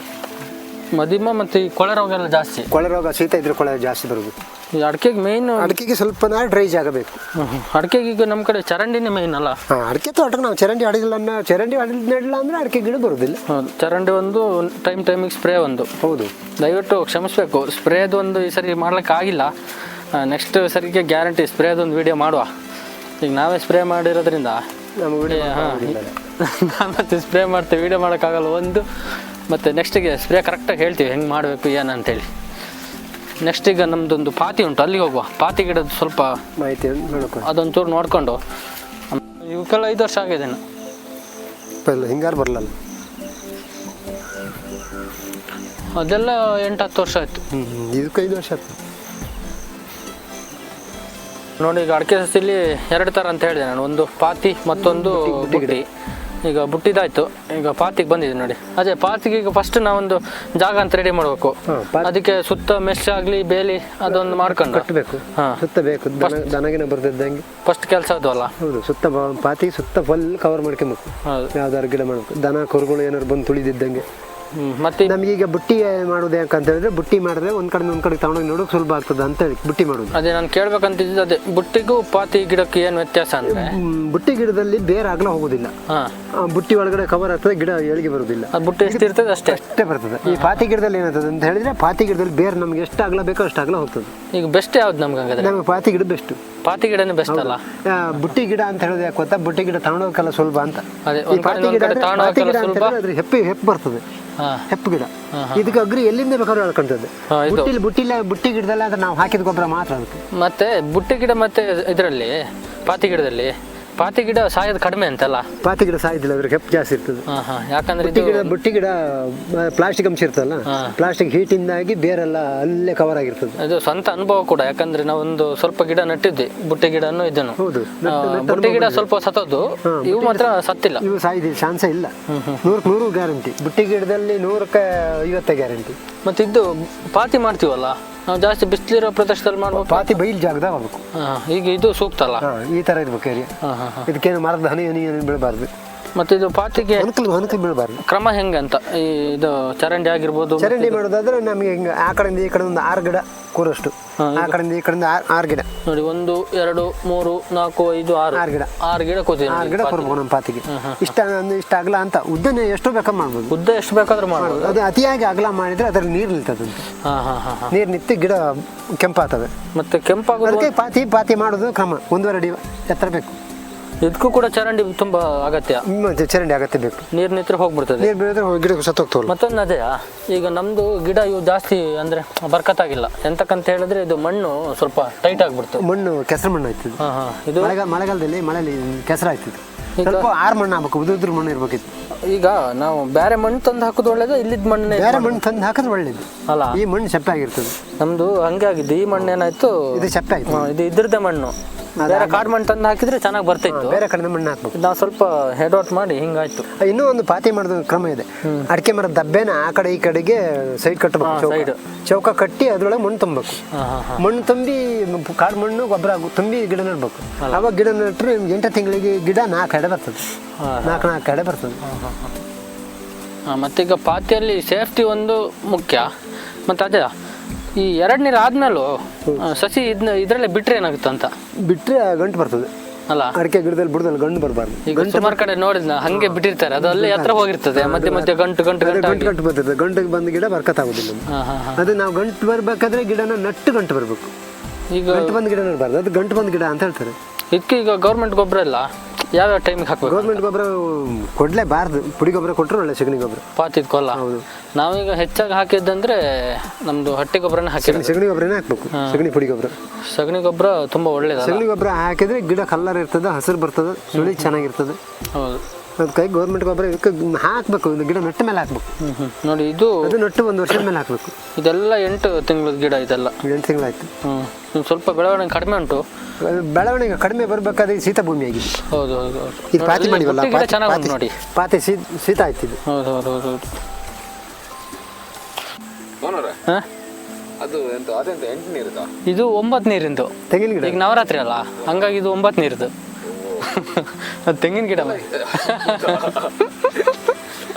ಮಧ್ಯಮ ಮತ್ತೆ ಈ ಕೊಳೆ ರೋಗ ಎಲ್ಲ ಜಾಸ್ತಿ? ಕೊಳೆ ರೋಗ ಶೀತ ಇದ್ರೆ ಕೊಳೆ ಜಾಸ್ತಿ ಬರೋದು. ಈ ಅಡಿಕೆಗೆ ಮೇಯ್ನ್ ಅಡಿಕೆಗೆ ಸ್ವಲ್ಪ ಡ್ರೈ ಜಾಗ ಬೇಕು. ಅಡಿಕೆಗೆ ಈಗ ನಮ್ಮ ಕಡೆ ಚರಂಡಿನೇ ಮೇಯ್ನ್ ಅಲ್ಲ? ಹಾಂ ಅಡಿಕೆ ತೋಟ ನಾವು ಚರಂಡಿ ಅಡಿಲ್ಲ ಚರಂಡಿ ಅಡಿಲ್ ನೆಡಲ್ಲ ಅಂದ್ರೆ ಅಡಿಕೆ ಗಿಡ ಬರೋದಿಲ್ಲ. ಹೌದು ಚರಂಡಿ ಒಂದು ಟೈಮ್ ಟೈಮಿಗೆ ಸ್ಪ್ರೇ ಒಂದು. ಹೌದು. ದಯವಿಟ್ಟು ಕ್ಷಮಿಸಬೇಕು. ಸ್ಪ್ರೇದು ಒಂದು ಈ ಸರಿ ಮಾಡ್ಲಿಕ್ಕೆ ಆಗಿಲ್ಲ. ನೆಕ್ಸ್ಟ್ ಸರಿಗೆ ಗ್ಯಾರಂಟಿ ಸ್ಪ್ರೇ ಒಂದು ವಿಡಿಯೋ ಮಾಡುವ. ಈಗ ನಾವೇ ಸ್ಪ್ರೇ ಮಾಡಿರೋದ್ರಿಂದ. ವಿಡಿಯೋ ಮತ್ತೆ ಸ್ಪ್ರೇ ಮಾಡ್ತೇವೆ ವಿಡಿಯೋ ಮಾಡೋಕ್ಕಾಗಲ್ಲ ಒಂದು. ಮತ್ತು ನೆಕ್ಸ್ಟಿಗೆ ಸ್ಪ್ರೇ ಕರೆಕ್ಟಾಗಿ ಹೇಳ್ತೀವಿ ಹೆಂಗೆ ಮಾಡಬೇಕು ಏನು ಅಂತೇಳಿ. ನೆಕ್ಸ್ಟ್ ಈಗ ನಮ್ಮದೊಂದು ಪಾತಿ ಉಂಟು ಅಲ್ಲಿಗೆ ಹೋಗುವ. ಪಾತಿ ಗಿಡದ ಸ್ವಲ್ಪ ಮಾಹಿತಿ ಅದೊಂದು ಚೂರು ನೋಡಿಕೊಂಡು. ಇವಕ್ಕೆಲ್ಲ ಐದು ವರ್ಷ ಆಗಿದೆ ಹಿಂಗಾರು ಬರಲಲ್ಲ. ಅದೆಲ್ಲ ಎಂಟು ಹತ್ತು ವರ್ಷ ಆಯಿತು. ಇದಕ್ಕೆ ಐದು ವರ್ಷ ಆಯ್ತು. ನೋಡಿ ಈಗ ಅಡಿಕೆ ಸಸಿಲಿ ಎರಡು ಥರ ಅಂತ ಹೇಳಿದೆ ನಾನು. ಒಂದು ಪಾತಿ ಮತ್ತೊಂದು ಬುಟ್ಟಿ ಈಗ ಬುಟ್ಟಿದಾಯ್ತು. ಈಗ ಪಾತಿಗೆ ಬಂದಿದೆ ನೋಡಿ. ಅದೇ ಪಾತಿಗೆ ಈಗ ಫಸ್ಟ್ ನಾವೊಂದು ಜಾಗ ಅಂತ ರೆಡಿ ಮಾಡಬೇಕು. ಅದಕ್ಕೆ ಸುತ್ತ ಮೆಶ್ ಆಗಲಿ ಬೇಲಿ ಅದೊಂದು ಮಾಡ್ಕೊಂಡು. ಕಟ್ಟಬೇಕು. ಹಾಂ. ಸುತ್ತ ಬೇಕು. ದನ ದನಗಿನ ಬರ್ತಿದ್ದಂಗೆ ಫಸ್ಟ್ ಕೆಲಸ ಅದು ಅಲ್ಲ. ಹೌದು ಸುತ್ತ ಪಾತಿಗೆ ಸುತ್ತ ಫುಲ್ ಕವರ್ ಮಾಡ್ಕೊಬೇಕು. ಯಾವ್ದಾದ್ರು ಗಿಡ ಮಾಡ್ಬೇಕು. ದನ ಕರುಗಳು ಏನಾದ್ರು ಬಂದು ತುಳಿದಿದ್ದಂಗೆ. ಮತ್ತೆ ನಮಗೀಗ ಬುಟ್ಟಿ ಮಾಡೋದು ಯಾಕಂತ ಹೇಳಿದ್ರೆ ಬುಟ್ಟಿ ಮಾಡಿದ್ರೆ ಒಂದ್ ಕಡೆ ಒಂದ್ ಕಡೆ ತಗೊಂಡೋಗಿ ನೋಡೋಕೆ ಸುಲಭ ಆಗ್ತದೆ ಅಂತ ಹೇಳಿ ಬುಟ್ಟಿ ಮಾಡೋದು. ಅದೇ ನಾನು ಕೇಳ್ಬೇಕಂತಿದ್ದು ಅದೇ ಬುಟ್ಟಿಗೂ ಪಾತಿ ಗಿಡಕ್ಕೆ ಏನು ವ್ಯತ್ಯಾಸ ಅಂದ್ರೆ? ಬುಟ್ಟಿ ಗಿಡದಲ್ಲಿ ಬೇರೆ ಆಗ್ಲ ಹೋಗೋದಿಲ್ಲ. ಬುಟ್ಟಿ ಒಳಗಡೆ ಕವರ್ ಆಗ್ತದೆ ಗಿಡ ಎಳಿಗೆ ಬರೋದಿಲ್ಲ. ಬುಟ್ಟಿ ಎಷ್ಟು ಇರ್ತದೆ ಅಷ್ಟೇ? ಅಷ್ಟೇ ಬರ್ತದೆ. ಈ ಪಾತಿ ಗಿಡದಲ್ಲಿ ಏನಾಗ್ತದೆ ಅಂತ ಹೇಳಿದ್ರೆ ಪಾತಿ ಗಿಡದಲ್ಲಿ ಬೇರೆ ನಮ್ಗೆ ಎಷ್ಟು ಅಗಲ ಬೇಕೋ ಅಷ್ಟು ಅಗಲ ಹೋಗ್ತದೆ. ಈಗ ಬೆಸ್ಟ್ ಯಾವ್ದು ನಮ್ಗೆ ನಮಗೆ ಪಾತಿ ಗಿಡ ಬೆಸ್ಟ್ ಪಾತಿ ಗಿಡನೇ ಬೆಸ್ಟ್ ಅಲ್ಲ? ಬುಟ್ಟಿ ಗಿಡ ಅಂತ ಹೇಳೋದು ಯಾಕೆ ಗೊತ್ತಾ? ಬುಟ್ಟಿ ಗಿಡ ತಗೊಂಡೋಗಲ್ಲ ಸುಲಭ ಅಂತ. ಅದೇ ಈ ಒಂದ್ ಕಡೆ ಪಾತಿ ಗಿಡ ಕಡೆ ಅಂದ್ರೆ- ತಗೊಂಡು ಪಾತಿ ಗಿಡ ಹೋಗಲ್ಲ ಅಂತ ಸುಲಭ. ಹೇಳಿದ್ರೆ ಅದ್ರ ಹೆಪ್ಪಿ ಹೆಪ್ಪು ಬರ್ತದೆ. ಹಾ. ಹೆಪ್ಪು ಗಿಡ. ಇದಕ್ಕೆ ಅಗ್ರಿ ಎಲ್ಲಿಂದ ಬೇಕಾದ್ರೂ ಹೇಳ್ಕೊಂತದೆ ಹಾ, ಇದು. ಬುಟ್ಟಿಲಿ ಬುಟ್ಟಿಲ್ಲ ಬುಟ್ಟಿ ಗಿಡದಲ್ಲ ಅಂದ್ರೆ ನಾವು ಹಾಕಿದ ಗೊಬ್ಬರ ಮಾತ್ರ ಅದಕ್ಕೆ. ಮತ್ತೆ ಬುಟ್ಟಿ ಗಿಡ ಮತ್ತೆ ಇದರಲ್ಲಿ ಪಾತಿ ಗಿಡದಲ್ಲಿ? ಪಾತಿ ಗಿಡ ಸಾಯೋದು ಕಡಿಮೆ ಅಂತಲ್ಲ? ಪಾತಿ ಗಿಡ ಸಾಯೋದಿಲ್ಲ ಅದ್ರ ಕೆಪ್ ಜಾಸ್ತಿ ಇರ್ತದೆ. ಹಾ ಹಾ. ಯಾಕಂದ್ರೆ ಬುಟ್ಟಿ ಇದು ಗಿಡ ಬುಟ್ಟಿ ಗಿಡ ಪ್ಲಾಸ್ಟಿಕ್ ಅಂಶ ಇರ್ತಲ್ಲ. ಪ್ಲಾಸ್ಟಿಕ್ ಹೀಟಿಂದಾಗಿ ಬೇರೆಲ್ಲ ಅಲ್ಲೇ ಕವರ್ ಆಗಿರ್ತದೆ. ಅದು ಸ್ವಂತ ಅನುಭವ ಕೂಡ ಯಾಕಂದ್ರೆ ನಾವೊಂದು ಒಂದು ಸ್ವಲ್ಪ ಗಿಡ ನೆಟ್ಟಿದ್ವಿ ಬುಟ್ಟಿ ಗಿಡನು ಇದನ್ನು. ಹೌದು. ಆ, ಬುಟ್ಟಿ ಗಿಡ ಸ್ವಲ್ಪ ಸತ್ತದ್ದು ಇವು ಮಾತ್ರ ಸತ್ತಿಲ್ಲ. ಇವು ಸಾಯ್ದು ಚಾನ್ಸ ಇಲ್ಲ. ನೂರಕ್ಕೆ ನೂರು ಗ್ಯಾರಂಟಿ. ಬುಟ್ಟಿ ಗಿಡದಲ್ಲಿ ನೂರಕ್ಕೆ ಐವತ್ತೇ ಗ್ಯಾರಂಟಿ. ಮತ್ತೆ ಇದು ಪಾತಿ ಮಾಡ್ತೀವಲ್ಲ? ಜಾಸ್ತಿ ಬಿಸಿಲಿರೋ ಪ್ರದೇಶದಲ್ಲಿ ಮಾಡ್ಬೇಕು. ಪಾತಿ ಬೈಲ್ ಜಾಗದಾಗ ಮಾಡಬೇಕು. ಹಾ, ಈಗ ಇದು ಸೂಕ್ತ ಅಲ್ಲ ಹಾ ಈ ಥರ ಇರ್ಬೇಕು ಏರಿಯಾ ಇದಕ್ಕೇನು ಮರದ ಹನಿ ಹನಿ ಏನು ಬೀಳಬಾರ್ದು. ಮತ್ತೆ ಇದು ಪಾತಿಗೆ ಅನುಕೂಲ ಅನುಕೂಲ ಬೀಳಬಾರ್ದು. ಕ್ರಮ ಹೆಂಗೆ ಅಂತ ಈ ಇದು ಚರಂಡಿ ಆಗಿರ್ಬೋದು ಚರಂಡಿ ಮಾಡೋದಾದ್ರೆ ನಮಗೆ ಹಿಂಗೆ ಆ ಕಡೆಯಿಂದ ಈ ಕಡೆ ಒಂದು ಆರು ಗಿಡ ಕೂರಷ್ಟು. ಆ ಕಡೆಯಿಂದ ಈ ಕಡೆಯಿಂದ ಆರು ಆರು ಗಿಡ. ನೋಡಿ ಒಂದು ಎರಡು ಮೂರು ನಾಲ್ಕು ಐದು ಆರು. ಆರು ಗಿಡ. ಆರು ಗಿಡ ಕೂತಿದೆ ಆರು ಗಿಡ ಕೊಡ್ಬೇಕು ನಮ್ಮ ಪಾತಿಗೆ. ಇಷ್ಟ ಅಂದ್ರೆ ಇಷ್ಟ ಅಗಲ ಅಂತ. ಉದ್ದನೆ ಎಷ್ಟು ಬೇಕಾದ್ರೆ ಮಾಡ್ಬೋದು. ಉದ್ದ ಎಷ್ಟು ಬೇಕಾದ್ರೂ ಮಾಡ್ಬೋದು. ಅದು ಅತಿಯಾಗಿ ಅಗಲ ಮಾಡಿದ್ರೆ ಅದ್ರಲ್ಲಿ ನೀರು ನಿಲ್ತದಂತೆ ನೀರ್ ನಿಂತು ಗಿಡ ಕೆಂಪಾತವೆ ಮತ್ತೆ ಕೆಂಪಾಗೋದು ಅದಕ್ಕೆ ಪಾತಿ ಪಾತಿ ಮಾಡೋದು ಕ್ರಮ. ಒಂದೂವರೆ ಅಡಿ ಎತ್ತರ ಬೇಕು ಇದಕ್ಕೂ ಕೂಡ ಚರಂಡಿ ತುಂಬಾ ಅಗತ್ಯ. ಮತ್ತೆ ಚರಂಡಿ ಅಗತ್ಯ ಬೇಕು. ನೀರ್ ನಿಂತ್ರೆ ಹೋಗ್ಬಿಡ್ತದೆ. ನೀರು ಬೀಳಿದ್ರೆ ಸತ್ತು ಸತ್ತೋಗ್ತವಲ್ಲ ಮತ್ತೊಂದು ಅದೇ ಈಗ ನಮ್ದು ಗಿಡ ಇವು ಜಾಸ್ತಿ ಅಂದ್ರೆ ಬರ್ಕತ್ತಾಗಿಲ್ಲ. ಎಂತಕ್ಕಂತ ಹೇಳಿದ್ರೆ ಇದು ಮಣ್ಣು ಸ್ವಲ್ಪ ಟೈಟ್ ಆಗ್ಬಿಡ್ತು. ಮಣ್ಣು ಕೆಸರು ಮಣ್ಣು ಆಯ್ತು ಹಾ ಹಾ. ಇದು ಮಳೆಗಾಲ ಮಳೆಗಾಲದಲ್ಲಿ ಮಳೆಯಲ್ಲಿ ಕೆಸರು ಆಯ್ತದೆ. ಸ್ವಲ್ಪ ಆರು ಮಣ್ಣು ಆಗ್ಬೇಕು ಉದುರು ಉದುರು ಮಣ್ಣು ಇರ್ಬೇಕಿತ್ತು. ಈಗ ನಾವು ಬೇರೆ ಮಣ್ಣು ತಂದು ಹಾಕೋದು ಒಳ್ಳೇದು ಇಲ್ಲಿದ್ದ ಮಣ್ಣು ಬೇರೆ ಮಣ್ಣು. ತಂದು ಹಾಕಿದ್ರೆ ಒಳ್ಳೇದು. ಅಲ್ಲ. ಈ ಮಣ್ಣು ಸಪ್ಪೆ ಆಗಿರ್ತದೆ ನಮ್ದು ಹಂಗೆ ಆಗಿದ್ದು ಈ ಮಣ್ಣು ಏನಾಯ್ತು ಇದು ಸಪ್ಪೆ ಆಯ್ತು ಇದು ಇದ್ರದ್ದೇ ಮಣ್ಣು. ಬೇರೆ ಕಾಡು ಮಣ್ಣು ತಂದು ಹಾಕಿದ್ರೆ ಚೆನ್ನಾಗಿ ಬರ್ತಿತ್ತು. ಬೇರೆ ಕಡಿಮೆ ಮಣ್ಣು ಹಾಕ್ಬೇಕು. ನಾವು ಸ್ವಲ್ಪ ಹೆಡ್ ಔಟ್ ಮಾಡಿ ಹಿಂಗಾಯ್ತು. ಇನ್ನೂ ಒಂದು ಪಾತಿ ಮಾಡೋದು ಕ್ರಮ ಇದೆ. ಅಡಿಕೆ ಮರದ ದಬ್ಬೆನ ಆ ಕಡೆ ಈ ಕಡೆಗೆ ಸೈಡ್ ಕಟ್ಟಬೇಕು ಸೈಡ್ ಚೌಕ. ಕಟ್ಟಿ ಅದ್ರೊಳಗೆ ಮಣ್ಣು ತುಂಬಬೇಕು. ಮಣ್ಣು ತುಂಬಿ ಕಾಡು ಮಣ್ಣು ಗೊಬ್ಬರ ತುಂಬಿ ಗಿಡ ನೆಡ್ಬೇಕು. ಅವಾಗ ಗಿಡ ನೆಟ್ಟರೆ ಎಂಟು ತಿಂಗಳಿಗೆ ಗಿಡ ನಾಲ್ಕು ಎಡೆ ಬರ್ತದೆ. ನಾಲ್ಕು ನಾಲ್ಕು ಎಡೆ ಬರ್ತದೆ. ಮತ್ತೀಗ ಪಾತಿಯಲ್ಲಿ ಸೇಫ್ಟಿ ಒಂದು ಮುಖ್ಯ. ಮತ್ತೆ ಅದೇ ಈ ಎರಡು ನೀರು ಆದ್ಮೇಲೂ ಸಸಿ ಇದನ್ನ ಇದರಲ್ಲೇ ಬಿಟ್ರೆ ಏನಾಗುತ್ತೆ ಅಂತ? ಬಿಟ್ಟರೆ ಗಂಟು ಬರ್ತದೆ. ಅಲ್ಲ? ಅಡಿಕೆ ಗಿಡದಲ್ಲಿ ಬಿಡದಲ್ಲಿ ಗಂಟು ಬರಬಾರ್ದು. ಈಗ ಸುಮಾರು ಕಡೆ ನೋಡಿದ್ನ ಹಂಗೆ ಬಿಟ್ಟಿರ್ತಾರೆ. ಅದು ಅಲ್ಲೇ ಹತ್ರ ಹೋಗಿರ್ತದೆ ಮಧ್ಯೆ ಮಧ್ಯೆ ಗಂಟು ಗಂಟು ಗಂಟು ಗಂಟು ಗಂಟು ಬರ್ತದೆ. ಗಂಟಿಗೆ ಬಂದ ಗಿಡ ಬರ್ಕತ್ತಾಗೋದಿಲ್ಲ. ಅದು ನಾವು ಗಂಟು ಬರ್ಬೇಕಾದ್ರೆ ಗಿಡನ ನಟ್ಟು ಗಂಟು ಬರಬೇಕು. ಈಗ ಗಂಟು ಬಂದ ಗಿಡ ನೋಡಬಾರ್ದು ಅದು ಗಂಟು ಬಂದ ಗಿಡ ಅಂತ ಹೇಳ್ತಾರೆ. ಇದಕ್ಕೆ ಈಗ ಗೌರ್ಮೆಂಟ್ ಗೊಬ್ಬರ ಎಲ್ಲ ಯಾವ್ಯಾವ ಟೈಮಿಗೆ ಹಾಕ್ಬೇಕು? ಗೌರ್ಮೆಂಟ್ ಗೊಬ್ಬರ ಕೊಡಲೇಬಾರ್ದು. ಪುಡಿ ಗೊಬ್ಬರ ಕೊಟ್ಟರು ಒಳ್ಳೆ ಸಗಣಿ ಗೊಬ್ಬರ. ಪಾತಿದ್ ಕೊಲ್ಲ? ಹೌದು. ನಾವೀಗ ಹೆಚ್ಚಾಗಿ ಹಾಕಿದ್ದಂದ್ರೆ ನಮ್ದು ಹಟ್ಟಿ ಗೊಬ್ಬರನೇ ಹಾಕಿರೋದು. ಸಗಣಿ ಗೊಬ್ಬರನೇ ಹಾಕ್ಬೇಕು. ಸಗಣಿ ಪುಡಿ ಗೊಬ್ಬರ. ಸಗಣಿ ಗೊಬ್ಬರ ತುಂಬಾ ಒಳ್ಳೇದು ಸಗಣಿ ಗೊಬ್ಬರ ಹಾಕಿದ್ರೆ ಗಿಡ ಕಲ್ಲರ್ ಇರ್ತದೆ ಹಸಿರು ಬರ್ತದೆ ಸುಳಿ ಚೆನ್ನಾಗಿರ್ತದೆ. ಹೌದು. ಅದಕ್ಕೆ ಗೌರ್ಮೆಂಟ್ ಗೊಬ್ಬರ ಇದಕ್ಕೆ ಹಾಕ್ಬೇಕು ಇದು ಗಿಡ ನೆಟ್ಟ ಮೇಲೆ ಹಾಕ್ಬೇಕು. ನೋಡಿ ಇದು ಅದು ನೆಟ್ಟು ಒಂದು ವರ್ಷದ ಮೇಲೆ ಹಾಕ್ಬೇಕು. ಇದೆಲ್ಲ ಎಂಟು ತಿಂಗಳ ಗಿಡ ಇದೆಲ್ಲ. ಎಂಟು ತಿಂಗಳಾಯ್ತು. ಹ್ಞೂ ಸ್ವಲ್ಪ ಬೆಳವಣಿಗೆ ಕಡಿಮೆ ಉಂಟು. ಬೆಳವಣಿಗೆ ಕಡಿಮೆ ಬರಬೇಕಾದ್ರೆ ಶೀತ ಭೂಮಿ ಆಗಿದೆ. ಹೌದು ಹೌದು ಹೌದು. ಇದು ಪಾತಿ ಮಾಡಿವಲ್ಲ ಚೆನ್ನಾಗಿ ಉಂಟು ನೋಡಿ. ಪಾತಿ ಶೀತ ಶೀತ ಆಯ್ತು ಇದು. ಹೌದು ಹೌದು ಹೌದು ಹೌದು. ಹಾ? ಅದು ಎಂತ ಅದೆಂತ ಎಂಟು ನೀರಿದ ಇದು ಒಂಬತ್ತು ನೀರಿಂದು. ತೆಂಗಿನ ಗಿಡ. ಈಗ ನವರಾತ್ರಿ ಅಲ್ಲ? ಹಂಗಾಗಿ ಇದು ಒಂಬತ್ತು ನೀರಿದ್ದು ಅದು ತೆಂಗಿನ ಗಿಡ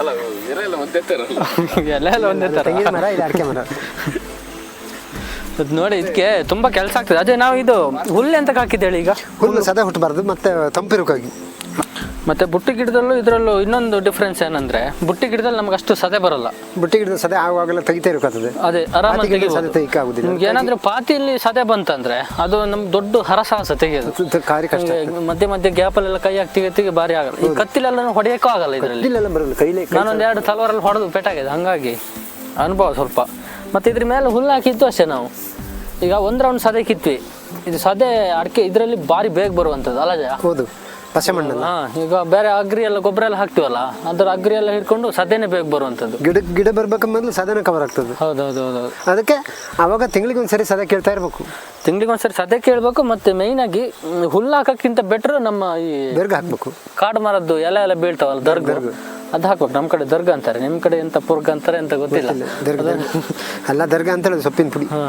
ಅಲ್ಲ ಎಲ್ಲ ಒಂದೇ ಥರಲ್ಲ ಎಲ್ಲ ಎಲ್ಲ ಒಂದೇ ಥರ ತೆಂಗಿನ ಮರ ಇದು ಅಡಿಕೆ ಮರ. ಅದು ನೋಡಿ ಇದಕ್ಕೆ ತುಂಬಾ ಕೆಲಸ ಆಗ್ತದೆ. ಅದೇ ನಾವು ಇದು ಹುಲ್ಲು ಎಂತ ಹಾಕಿದ್ದೇಳಿ ಈಗ? ಹುಲ್ಲು ಸದಾ ಹುಟ್ಟಬಾರ್ದು ಮತ್ತೆ ತಂಪಿರೋಕ್ಕಾಗಿ. ಮತ್ತೆ ಬುಟ್ಟಿ ಗಿಡದಲ್ಲೂ ಇದರಲ್ಲೂ ಇನ್ನೊಂದು ಡಿಫ್ರೆನ್ಸ್ ಏನಂದ್ರೆ ಬುಟ್ಟಿ ಗಿಡದಲ್ಲಿ ನಮ್ಗೆ ಅಷ್ಟು ಸದೆ ಬರಲ್ಲ. ಬುಟ್ಟಿ ಗಿಡದ ಸದೆ ಆಗುವಾಗಲೇ ತೆಗಿತಾ ಇರೋಕ್ಕಾಗ್ತದೆ ಅದೇ ಆರಾಮಾಗಿ ತೆಗಿಬೋದು. ನಿಮ್ಗೆ ಏನಾದ್ರೂ ಪಾತಿಯಲ್ಲಿ ಸದೆ ಬಂತಂದ್ರೆ ಅದು ನಮ್ಗೆ ದೊಡ್ಡ ಹರಸಾಹಸ ತೆಗೆಯೋದು. ಮಧ್ಯ ಕಾರ್ಯ ಕಷ್ಟ. ಹಂಗೆ ಮಧ್ಯೆ ಮಧ್ಯೆ ಗ್ಯಾಪಲ್ಲೆಲ್ಲ ಕೈ ಹಾಕಿ ತೆಗಿ ಬಾರಿ ಆಗಲ್ಲ. ಈ ಕತ್ತಿಲೆಲ್ಲ ಹೊಡೆಯೋಕ್ಕೂ ಆಗಲ್ಲ ಇದರಲ್ಲಿ. ಇಲ್ಲೆಲ್ಲ ಬರಲ್ಲ ಕೈಲೇ ನಾನೊಂದು ಎರಡು ತಲವಾರಲ್ಲಿ ಹೊಡೆದು ಪೆಟ್ಟಾಗಿದೆ ಹಂಗಾಗಿ ಅನುಭವ ಸ್ವಲ್ಪ. ಮತ್ತೆ ಇದ್ರ ಮೇಲೆ ಹುಲ್ಲು ಹಾಕಿದ್ದು ಅಷ್ಟೇ ನಾವು. ಈಗ ಒಂದು ರೌಂಡ್ ಸದೆ ಕಿತ್ವಿ. ಇದು ಸದೆ ಅಡಿಕೆ ಇದರಲ್ಲಿ ಭಾರಿ ಬೇಗ ಬರುವಂಥದ್ದು ಅಲ್ಲ ಜಯ? ಹೌದು. ಪಸೆ ಮಣ್ಣಲ್ಲ? ಹಾ ಈಗ ಬೇರೆ ಅಗ್ರಿ ಎಲ್ಲ ಗೊಬ್ಬರ ಎಲ್ಲ ಹಾಕ್ತಿವಲ್ಲ ಅದ್ರ ಅಗ್ರಿ ಎಲ್ಲ ಹಿಡ್ಕೊಂಡು ಸದೇನೆ ಬೇಗ ಬರುವಂತದ್ದು ಗಿಡ ಗಿಡ ಬರ್ಬೇಕು ಮೊದಲು ಸದನ ಕವರ್ ಆಗ್ತದೆ. ಹೌದು ಹೌದು ಅದಕ್ಕೆ ಅವಾಗ ತಿಂಗಳಿಗೆ ಒಂದ್ಸರಿ ಸದಾ ಕೇಳ್ತಾ ಇರಬೇಕು. ತಿಂಗಳಿಗೆ ಒಂದ್ಸರಿ ಸದೆ ಕೇಳಬೇಕು ಮತ್ತೆ ಮೇಯ್ನ್ ಆಗಿ ಮ್, ಹುಲ್ಲು ಹಾಕಕ್ಕಿಂತ ಬೆಟ್ರ್ ನಮ್ಮ ಈ ಬೆರ್ಗ ಹಾಕ್ಬೇಕು. ಕಾಡು ಮರದ್ದು ಎಲ್ಲ ಎಲ್ಲ ಬೀಳ್ತಾವಲ್ಲ ದರ್ಗ? ಅದು ಹಾಕ್ಬೇಕು ನಮ್ಮ ಕಡೆ ದರ್ಗ ಅಂತಾರೆ. ನಿಮ್ಮ ಕಡೆ ಎಂತ ಪುರ್ಗ ಅಂತಾರೆ ಅಂತ ಗೊತ್ತಿಲ್ಲ. ದರ್ಗ. ಅಲ್ಲ ದರ್ಗ ಅಂತ ಹೇಳೋದು ಸೊಪ್ಪಿನ ಪುಡಿ. ಹಾ.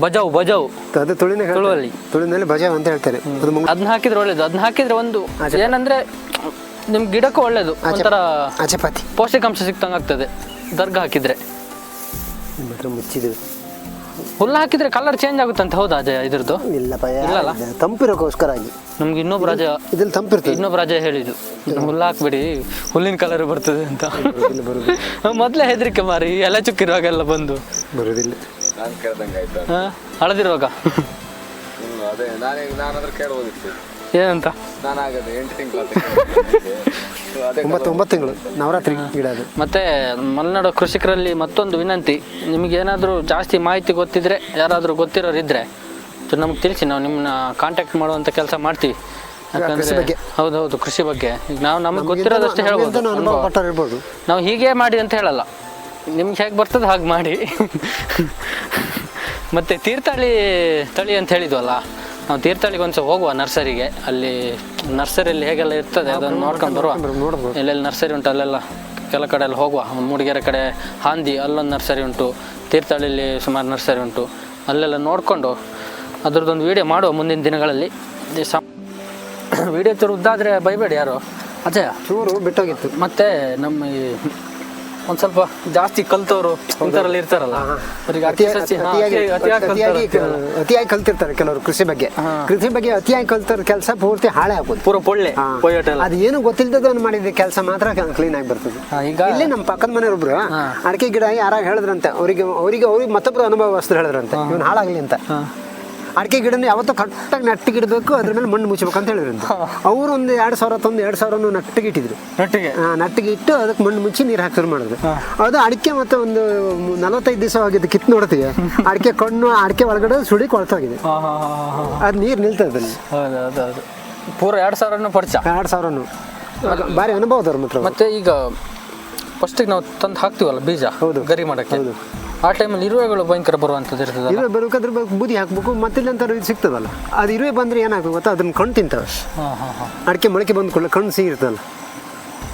ಬಜಾವ್ ಬಜಾವ್ ಅದು ತುಳಿನ ತುಳುವಲ್ಲಿ. ತುಳಿನಲ್ಲಿ ಬಜಾವ್ ಅಂತ ಹೇಳ್ತಾರೆ. ಅದನ್ನ ಹಾಕಿದ್ರೆ ಒಳ್ಳೇದು. ಅದನ್ನ ಹಾಕಿದ್ರೆ ಒಂದು ಏನಂದ್ರೆ ನಿಮ್ ಗಿಡಕ್ಕೂ ಒಳ್ಳೇದು. ಒಂಥರ ಅಜಪತಿ ಪಾತಿ ಪೌಷ್ಟಿಕಾಂಶ ಸಿಕ್ತಂಗೆ ಆಗ್ತದೆ ದರ್ಗ ಹಾಕಿದ್ರೆ. ನಿಮ್ಮ ಹತ್ರ ಮುಚ್ಚಿದ್ದು ಹುಲ್ಲು ಹಾಕಿದ್ರೆ ಕಲರ್ ಚೇಂಜ್ ಆಗುತ್ತಂತ ಹೌದಾ ಅಜಯ ಇದ್ರದ್ದು? ಇಲ್ಲ ಭಯ ಇಲ್ಲಲ್ಲ? ತಂಪಿರೋಕ್ಕೋಸ್ಕರ ಆಗಿ ನಮ್ಗೆ ಇನ್ನೊಬ್ಬ ರಾಜ ಇದ್ರಲ್ಲಿ ತಂಪಿರ್ತದೆ. ಇನ್ನೊಬ್ಬ ರಾಜ ಹೇಳಿದ್ರು ಹುಲ್ಲು ಹಾಕ್ಬೇಡಿ ಹುಲ್ಲಿನ ಕಲರ್ ಬರ್ತದೆ ಅಂತ. ಮೊದಲೇ ಹೆದರಿಕೆ ಮಾರಿ ಎಲ್ಲ ಚುಕ್ಕಿರುವಾಗೆಲ್ಲ ಬಂದು. ಬರುದಿಲ್ಲ. ಹಳದಿರುವಾಗ ಹ್ಮ್, ಅದೇ ನಾನೇ ಕೇಳ್ಬೋದಿತ್ತು. ಏನಂತ? ನಾನು ಆಗದೆ ಎಂಟು ತಿಂಗಳು ಒಂಬತ್ತು ಒಂಬತ್ತು ತಿಂಗಳು. ನವರಾತ್ರಿ ಇಡೋದು ಮತ್ತೆ ಮಲೆನಾಡು ಕೃಷಿಕರಲ್ಲಿ ಮತ್ತೊಂದು ವಿನಂತಿ. ನಿಮ್ಗೆ ಏನಾದರೂ ಜಾಸ್ತಿ ಮಾಹಿತಿ ಗೊತ್ತಿದ್ರೆ ಯಾರಾದರೂ ಗೊತ್ತಿರೋರು ಇದ್ರೆ ನಮ್ಗೆ ತಿಳಿಸಿ. ನಾವು ನಿಮ್ಮನ್ನ ಕಾಂಟ್ಯಾಕ್ಟ್ ಮಾಡುವಂಥ ಕೆಲಸ ಮಾಡ್ತೀವಿ. ಯಾಕಂದ್ರೆ. ಹೌದೌದು ಕೃಷಿ ಬಗ್ಗೆ. ಈಗ ನಾವು ನಮ್ಗೆ ಗೊತ್ತಿರೋದಷ್ಟು ಹೇಳ್ಬೋದು. ನಾವು ಹೀಗೆ ಮಾಡಿ ಅಂತ ಹೇಳಲ್ಲ. ನಿಮ್ಗೆ ಹೇಗೆ ಬರ್ತದೆ ಹಾಗೆ ಮಾಡಿ. ಮತ್ತೆ ತೀರ್ಥಹಳ್ಳಿ ತಳಿ ಅಂತ ಹೇಳಿದ್ವಲ್ಲ ನಾವು ತೀರ್ಥಹಳ್ಳಿಗೆ ಒಂದ್ಸ ಹೋಗುವ ನರ್ಸರಿಗೆ. ಅಲ್ಲಿ ನರ್ಸರಿಯಲ್ಲಿ ಹೇಗೆಲ್ಲ ಇರ್ತದೆ ಅದನ್ನು ನೋಡ್ಕೊಂಡು ಬರುವ. ಎಲ್ಲೆಲ್ಲಿ ನರ್ಸರಿ ಉಂಟು ಅಲ್ಲೆಲ್ಲ ಕೆಲ ಕಡೆ ಎಲ್ಲ ಹೋಗುವ ಮೂಡಿಗೆರೆ ಕಡೆ ಹಾಂದಿ ಅಲ್ಲೊಂದು ನರ್ಸರಿ ಉಂಟು ತೀರ್ಥಹಳ್ಳಿಯಲ್ಲಿ ಸುಮಾರು ನರ್ಸರಿ ಉಂಟು. ಅಲ್ಲೆಲ್ಲ ನೋಡಿಕೊಂಡು ಅದ್ರದ್ದೊಂದು ವಿಡಿಯೋ ಮಾಡುವ ಮುಂದಿನ ದಿನಗಳಲ್ಲಿ. ಸಂ ವಿಡಿಯೋ ಚೂರು ಉದ್ದಾದರೆ ಬೈಬೇಡಿ ಯಾರು. ಅಜಯ. ಚೂರು ಬಿಟ್ಟೋಗಿತ್ತು. ಮತ್ತೆ ನಮ್ಮ ಈ ಒಂದ್ ಸ್ವಲ್ಪ ಜಾಸ್ತಿ ಕಲ್ತವ್ರು ಇಂಥವ್ರಲ್ಲಿ ಇರ್ತಾರಲ್ಲ ಅವ್ರಿಗೆ ಅತಿ- ಅತಿಯಾಗಿ ಅತಿಯಾಗಿ ಕಲ್ತಿರ್ತಾರೆ ಕೆಲವರು ಕೃಷಿ ಬಗ್ಗೆ. ಕೃಷಿ ಬಗ್ಗೆ ಅತಿಯಾಗಿ ಕಲ್ತಿರೋ ಕೆಲಸ ಪೂರ್ತಿ ಹಾಳೆ ಆಗ್ಬೋದು ಪೂರ ಪೊಳ್ಳೆ ಅದು ಏನು ಗೊತ್ತಿಲ್ಲದ ಮಾಡಿದ ಕೆಲಸ ಮಾತ್ರ ಕ್ಲೀನ್ ಆಗಿ ಬರ್ತದೆ. ಈಗ ಇಲ್ಲಿ ನಮ್ಮ ಪಕ್ಕದ ಮನೆಯೊಬ್ರು ಅಡಿಕೆ ಗಿಡ ಯಾರಾಗ ಹೇಳಿದ್ರಂತೆ ಅವರಿಗೆ ಅವರಿಗೆ ಅವ್ರಿಗೆ ಮತ್ತೊಬ್ರು ಅನುಭವಸ್ಥರು ಹೇಳಿದ್ರಂತೆ. ಇವನು ಹಾಳಾಗ್ಲಿ ಅಂತ. ಅಡಿಕೆ ಗಿಡನ ಯಾವತ್ತೂ ಕರೆಕ್ಟಾಗಿ ನಟ್ಟಿಗೆ ಇಡಬೇಕು ಅದ್ರ ಮೇಲೆ ಮಣ್ಣು ಮುಚ್ಚಬೇಕು ಅಂತ ಹೇಳಿದ್ರು ಅವ್ರು ಒಂದು ಎರಡು ಸಾವಿರ ತಂದು ಎರಡು ಸಾವಿರ ನಟ್ಟಿಗೆ ಇಟ್ಟಿದ್ರು. ನಟ್ಟಿಗೆ? ನಟ್ಟಿಗೆ ಇಟ್ಟು ಅದಕ್ಕೆ ಮಣ್ಣು ಮುಚ್ಚಿ ನೀರು ಹಾಕಿ ಶುರು ಮಾಡಿದ್ರು. ಅದು ಅಡಿಕೆ ಮತ್ತೆ ಒಂದು ನಲವತ್ತೈದು ದಿವಸ ಆಗಿದ್ದು ಕಿತ್ತು ನೋಡ್ತೀವಿ ಅಡಿಕೆ ಕಣ್ಣು ಅಡಿಕೆ ಒಳಗಡೆ ಸುಡಿ ಕೊಳ್ತೋಗಿದೆ ಅದು ನೀರು ನಿಲ್ತದೆ ಹೌದು ಹೌದು ಹೌದು. ಪೂರ ಎರಡು ಸಾವಿರನೂ ಪಡ್ಚ ಎರಡು ಸಾವಿರನು. ಭಾರಿ ಅನುಭವದವ್ರ ಮಾತ್ರ. ಮತ್ತೆ ಈಗ ಫಸ್ಟಿಗೆ ನಾವು ತಂದು ಹಾಕ್ತೀವಲ್ಲ ಬೀಜ ಹೌದು. ಗರಿ ಮಾಡಕ್ಕೆ? ಆ ಟೈಮಲ್ಲಿ ಇರುವೆಗಳು ಭಯಂಕರ ಬರುವಂಥದ್ದು ಇರ್ತದಲ್ಲ? ಇರುವೆ ಬರ್ಬೇಕಾದ್ರೆ ಬ- ಬೂದಿ ಹಾಕ್ಬೇಕು ಮತ್ತಿಲ್ಲಂತಾರು ಇದು ಸಿಗ್ತದಲ್ಲ. ಅದು ಇರುವೆ ಬಂದರೆ ಏನಾಗ್ಬೇಕು ಗೊತ್ತಾ? ಅದನ್ನ ಕಣ್ಣು ತಿಂತವೆ. ಹಾಂ ಹಾಂ ಹಾಂ. ಅಡಿಕೆ ಮೊಳಕೆ ಬಂದ ಕೂಡಲೇ ಕಣ್ಣು ಸಿಹಿ ಇರ್ತದಲ್ಲ.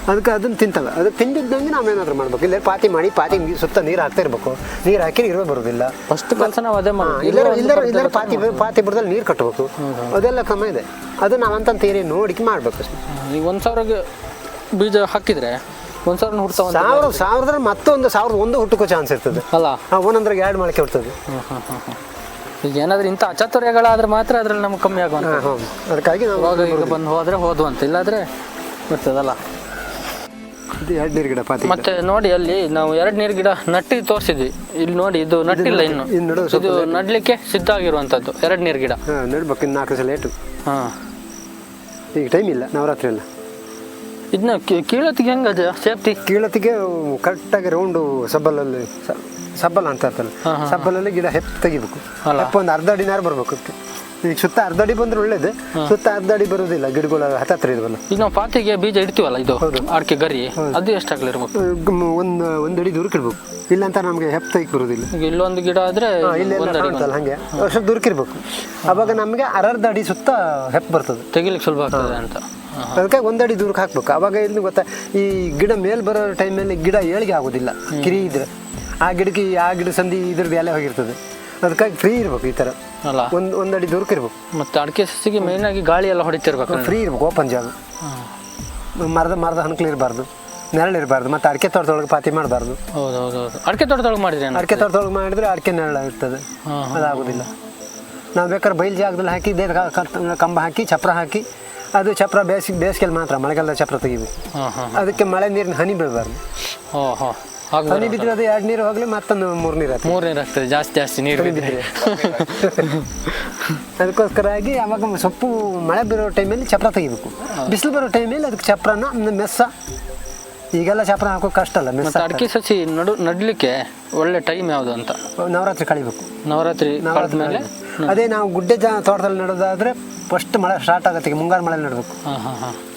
ಅದಕ್ಕೆ ಅದನ್ನ ತಿಂತವೆ. ಅದು ತಿಂದಿದ್ದಂಗೆ ಏನಾದರೂ ಮಾಡ್ಬೇಕು. ಇಲ್ಲ ಪಾತಿ ಮಾಡಿ ಪಾತಿ ಸುತ್ತ ನೀರು ಹಾಕ್ತಾ ಇರಬೇಕು. ನೀರು ಹಾಕಿ ಇರುವೆ ಬರೋದಿಲ್ಲ. ಫಸ್ಟ್ ಕೆಲಸ ನಾವು ಅದೇ ಇಲ್ಲರ ಇಲ್ಲರ ಇಲ್ಲರ ಪಾತಿ ಪಾತಿ ಬುಡದಲ್ಲಿ ನೀರು ಕಟ್ಟಬೇಕು ಅದೆಲ್ಲ ಕ್ರಮ ಇದೆ. ಅದು ನಾವು ಅಂತ ನೋಡಿ ಮಾಡ್ಬೇಕು ಅಷ್ಟೇ. ಈಗ ಒಂದು ಸಾವಿರ ಬೀಜ ಹಾಕಿದ್ರೆ ಒಂದು ಸಾವಿರ ಹುಡ್ತಾ ಒಂದು ಸಾವಿರ ಸಾವಿರದ್ರ ಮತ್ತೊಂದು ಸಾವಿರದ ಒಂದು ಹುಟ್ಟಕ್ಕೂ ಚಾನ್ಸ್ ಇರ್ತದೆ. ಅಲ್ಲ. ಒಂದೊಂದ್ರಾಗ ಎರಡು ಮೊಳಕೆ ಹುಡ್ತದೆ. ಈಗ ಏನಾದ್ರೂ ಇಂಥ ಅಚಾತುರ್ಯಗಳಾದ್ರೆ ಮಾತ್ರ ಅದ್ರಲ್ಲಿ ನಮ್ಗೆ ಕಮ್ಮಿ ಹಾಂ ಅದಕ್ಕಾಗಿ ನಾವು ಈಗ ಬಂದು ಹೋದ್ರೆ ಹೋದ್ವು ಅಂತ ಇಲ್ಲಾದ್ರೆ ಬರ್ತದಲ್ಲ. ಎರಡು ನೀರು ಗಿಡ. ಮತ್ತೆ ನೋಡಿ ಅಲ್ಲಿ ನಾವು ಎರಡು ನೀರು ಗಿಡ ನಟ್ಟಿ ತೋರಿಸಿದ್ವಿ. ಇಲ್ಲಿ ನೋಡಿ ಇದು ನಟ್ಟಿಲ್ಲ ಇನ್ನು. ಇದು ನಡ್ಲಿಕ್ಕೆ ಸಿದ್ಧ ಆಗಿರುವಂತದ್ದು ಎರಡು ನೀರು ಗಿಡ ಹಾಂ ನೆಡ್ಬೇಕು ಇನ್ನು ನಾಲ್ಕು ಸಲ ಲೇಟು. ಹಾಂ. ಈಗ ಟೈಮ್ ಇಲ್ಲ ನವರಾತ್ರಿ ಎಲ್ಲ ಇದನ್ನ ಕೀಳತ್ತಿಗೆ ಹೆಂಗದ ಸೇಫ್ಟಿ ಕೀಳತ್ತಿಗೆ ಕರೆಕ್ಟಾಗಿ ರೌಂಡು ಸಬ್ಬಲಲ್ಲಿ ಸಬ್ಬಲ್ ಅಂತ ಇರ್ತಲ್ಲ ಸಬ್ಬಲಲ್ಲಿ ಗಿಡ ಹೆಪ್ ತೆಗಿಬೇಕು. ಒಂದು ಅರ್ಧ ಅಡಿನಾರು ಬರ್ಬೇಕು. ಈಗ ಸುತ್ತ ಅರ್ಧ ಅಡಿ ಬಂದ್ರೆ ಒಳ್ಳೇದು. ಸುತ್ತ ಅರ್ಧ ಅಡಿ ಬರೋದಿಲ್ಲ ಗಿಡಗಳ ಹತ್ತತ್ರ ಇದ್ವಲ್ಲ ಈಗ ನಾವು ಪಾತಿಗೆ ಬೀಜ ಇಡ್ತೀವಲ್ಲ ಇದು ಅಡಿಕೆ ಗರಿ ಅದು ಎಷ್ಟಾಗ್ಲಿರ್ಬೇಕು ಒಂದು ಒಂದು ಅಡಿ ದೂರಕ್ಕೆ ಇಡ್ಬೇಕು ಇಲ್ಲಂತ ನಮಗೆ ಹೆಪ್ ತೈಕ ಬರೋದಿಲ್ಲ ಇಲ್ಲೊಂದು ಗಿಡ ಆದ್ರೆ ಇಲ್ಲ ಹಂಗೆ. ಅಷ್ಟು ದೂರಕ್ಕಿರ್ಬೇಕು ಅವಾಗ ನಮಗೆ ಅರ್ಧ ಅಡಿ ಸುತ್ತ ಹೆಪ್ ಬರ್ತದೆ. ತೆಗಿಲಿಕ್ಕೆ ಸುಲಭ ಆಗ್ತದೆ ಅಂತ. ಅದಕ್ಕೆ ಒಂದಡಿ ದೂರಕ್ಕೆ ಹಾಕ್ಬೇಕು. ಅವಾಗ ಇಲ್ಲಿ ಗೊತ್ತಾ ಈ ಗಿಡ ಮೇಲ್ ಬರೋ ಟೈಮಲ್ಲಿ ಗಿಡ ಏಳಿಗೆ ಆಗೋದಿಲ್ಲ. ಕಿರಿ ಇದ್ರೆ. ಆ ಗಿಡಕ್ಕೆ ಆ ಗಿಡ ಸಂಧಿ ಇದ್ರದ್ದು ಎಲೆ ಹೋಗಿರ್ತದೆ. ಅದಕ್ಕಾಗಿ ಫ್ರೀ ಇರ್ಬೇಕು ಈ ಥರ. ಅಲ್ಲ. ಒಂದು ಒಂದಡಿ ದೂರಕ್ಕೆ ಇರ್ಬೇಕು. ಮತ್ತೆ ಅಡಿಕೆ ಸಸಿಗೆ ಮೇಯ್ನಾಗಿ ಗಾಳಿ ಎಲ್ಲ ಹೊಡಿತಿರ್ಬೇಕು ಫ್ರೀ ಇರ್ಬೇಕು ಓಪನ್ ಜಾಗ. ಮರದ ಮರದ ಹಣಕ್ಲು ಇರಬಾರ್ದು. ನೆರಳು ಇರಬಾರ್ದು. ಮತ್ತು ಅಡಿಕೆ ತೋಟದೊಳಗೆ ಪಾತಿ ಮಾಡಬಾರ್ದು. ಹೌದು ಹೌದು. ಹೌದು ಅಡಿಕೆ ತೋಟದೊಳಗೆ ಮಾಡಿದ್ರೆ ಅಡಿಕೆ ತೋಟದೊಳಗೆ ಮಾಡಿದ್ರೆ ಅಡಿಕೆ ನೆರಳು ಇರ್ತದೆ ಅದಾಗೋದಿಲ್ಲ. ನಾವು ಬೇಕಾದ್ರೆ ಬಯಲು ಜಾಗದಲ್ಲಿ ಹಾಕಿ ದೇ ಕಂಬ ಹಾಕಿ ಚಪ್ರ ಹಾಕಿ ಅದು ಚಪ್ರ ಬೇಸಿಗೆ ಬೇಸಿಗೆಯಲ್ಲಿ ಮಾತ್ರ ಮಳೆಗಾಲದ ಚಪ್ರ ತೆಗಿಬೇಕು. ಅದಕ್ಕೆ ಮಳೆ ನೀರಿನ ಹನಿ ಬೀಳಬಾರ್ದು. ಓ ಹೋ ಹಾಗೆ ಹನಿ ಬಿದ್ದರೆ ಅದು ಎರಡು ನೀರು ಹೋಗ್ಲಿ ಮತ್ತೊಂದು ಮೂರು ನೀರು ಆಗ್ತದೆ. ಮೂರು ನೀರು ಆಗ್ತದೆ ಜಾಸ್ತಿ ಜಾಸ್ತಿ ನೀರು ಬಿದ್ದರೆ ಅದಕ್ಕೋಸ್ಕರ ಆಗಿ ಅವಾಗ ಸೊಪ್ಪು ಮಳೆ ಬರೋ ಟೈಮಲ್ಲಿ ಚಪ್ರ ತೆಗಿಬೇಕು. ಬಿಸಿಲು ಬರೋ ಟೈಮಲ್ಲಿ ಅದಕ್ಕೆ ಚಪ್ರನ ಮೆಸ್ಸ. ಈಗೆಲ್ಲ ಚಪ್ರ ಹಾಕೋ ಕಷ್ಟ ಅಲ್ಲ ಮೆಸ್ಸ ಅಡಿಕೆ ಸಸಿ ನಡು ನಡ್ಲಿಕ್ಕೆ ಒಳ್ಳೆ ಟೈಮ್ ಯಾವುದು ಅಂತ? ನವರಾತ್ರಿ ಕಳಿಬೇಕು. ನವರಾತ್ರಿ ನವರಾತ್ರಿ ಅದೇ ನಾವು ಗುಡ್ಡೆ ತೋಟದಲ್ಲಿ ನೆಡೋದಾದ್ರೆ ಫಸ್ಟ್ ಮಳೆ ಸ್ಟಾರ್ಟ್ ಆಗತ್ತೆ ಮುಂಗಾರು ಮಳೆ ನಡಬೇಕು.